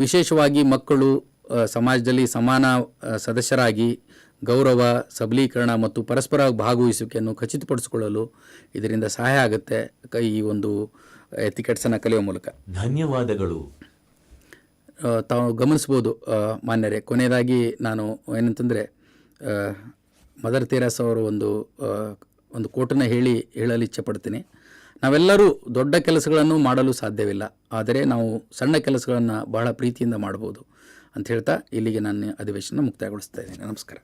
ವಿಶೇಷವಾಗಿ ಮಕ್ಕಳು ಸಮಾಜದಲ್ಲಿ ಸಮಾನ ಸದಸ್ಯರಾಗಿ ಗೌರವ ಸಬಲೀಕರಣ ಮತ್ತು ಪರಸ್ಪರ ಭಾಗವಹಿಸುವಿಕೆಯನ್ನು ಖಚಿತಪಡಿಸಿಕೊಳ್ಳಲು ಇದರಿಂದ ಸಹಾಯ ಆಗುತ್ತೆ. ಈ ಒಂದು ಎತಿಕೆಟ್ಸನ್ನು ಕಲಿಯುವ ಮೂಲಕ. ಧನ್ಯವಾದಗಳು. ತಾವು ಗಮನಿಸ್ಬೋದು ಮಾನ್ಯರೇ ಕೊನೆಯದಾಗಿ ನಾನು ಏನಂತಂದರೆ ಮದರ್ ತೇರಾಸ್ ಅವರು ಒಂದು ಒಂದು ಕೋಟನ್ನು ಹೇಳಿ ಹೇಳಲು ಇಚ್ಛೆಪಡ್ತೀನಿ. ನಾವೆಲ್ಲರೂ ದೊಡ್ಡ ಕೆಲಸಗಳನ್ನು ಮಾಡಲು ಸಾಧ್ಯವಿಲ್ಲ. ಆದರೆ ನಾವು ಸಣ್ಣ ಕೆಲಸಗಳನ್ನು ಬಹಳ ಪ್ರೀತಿಯಿಂದ ಮಾಡ್ಬೋದು ಅಂತ ಹೇಳ್ತಾ ಇಲ್ಲಿಗೆ ನಾನು ಅಧಿವೇಶನ ಮುಕ್ತಾಯಗೊಳಿಸ್ತಾ ಇದ್ದೀನಿ. ನಮಸ್ಕಾರ.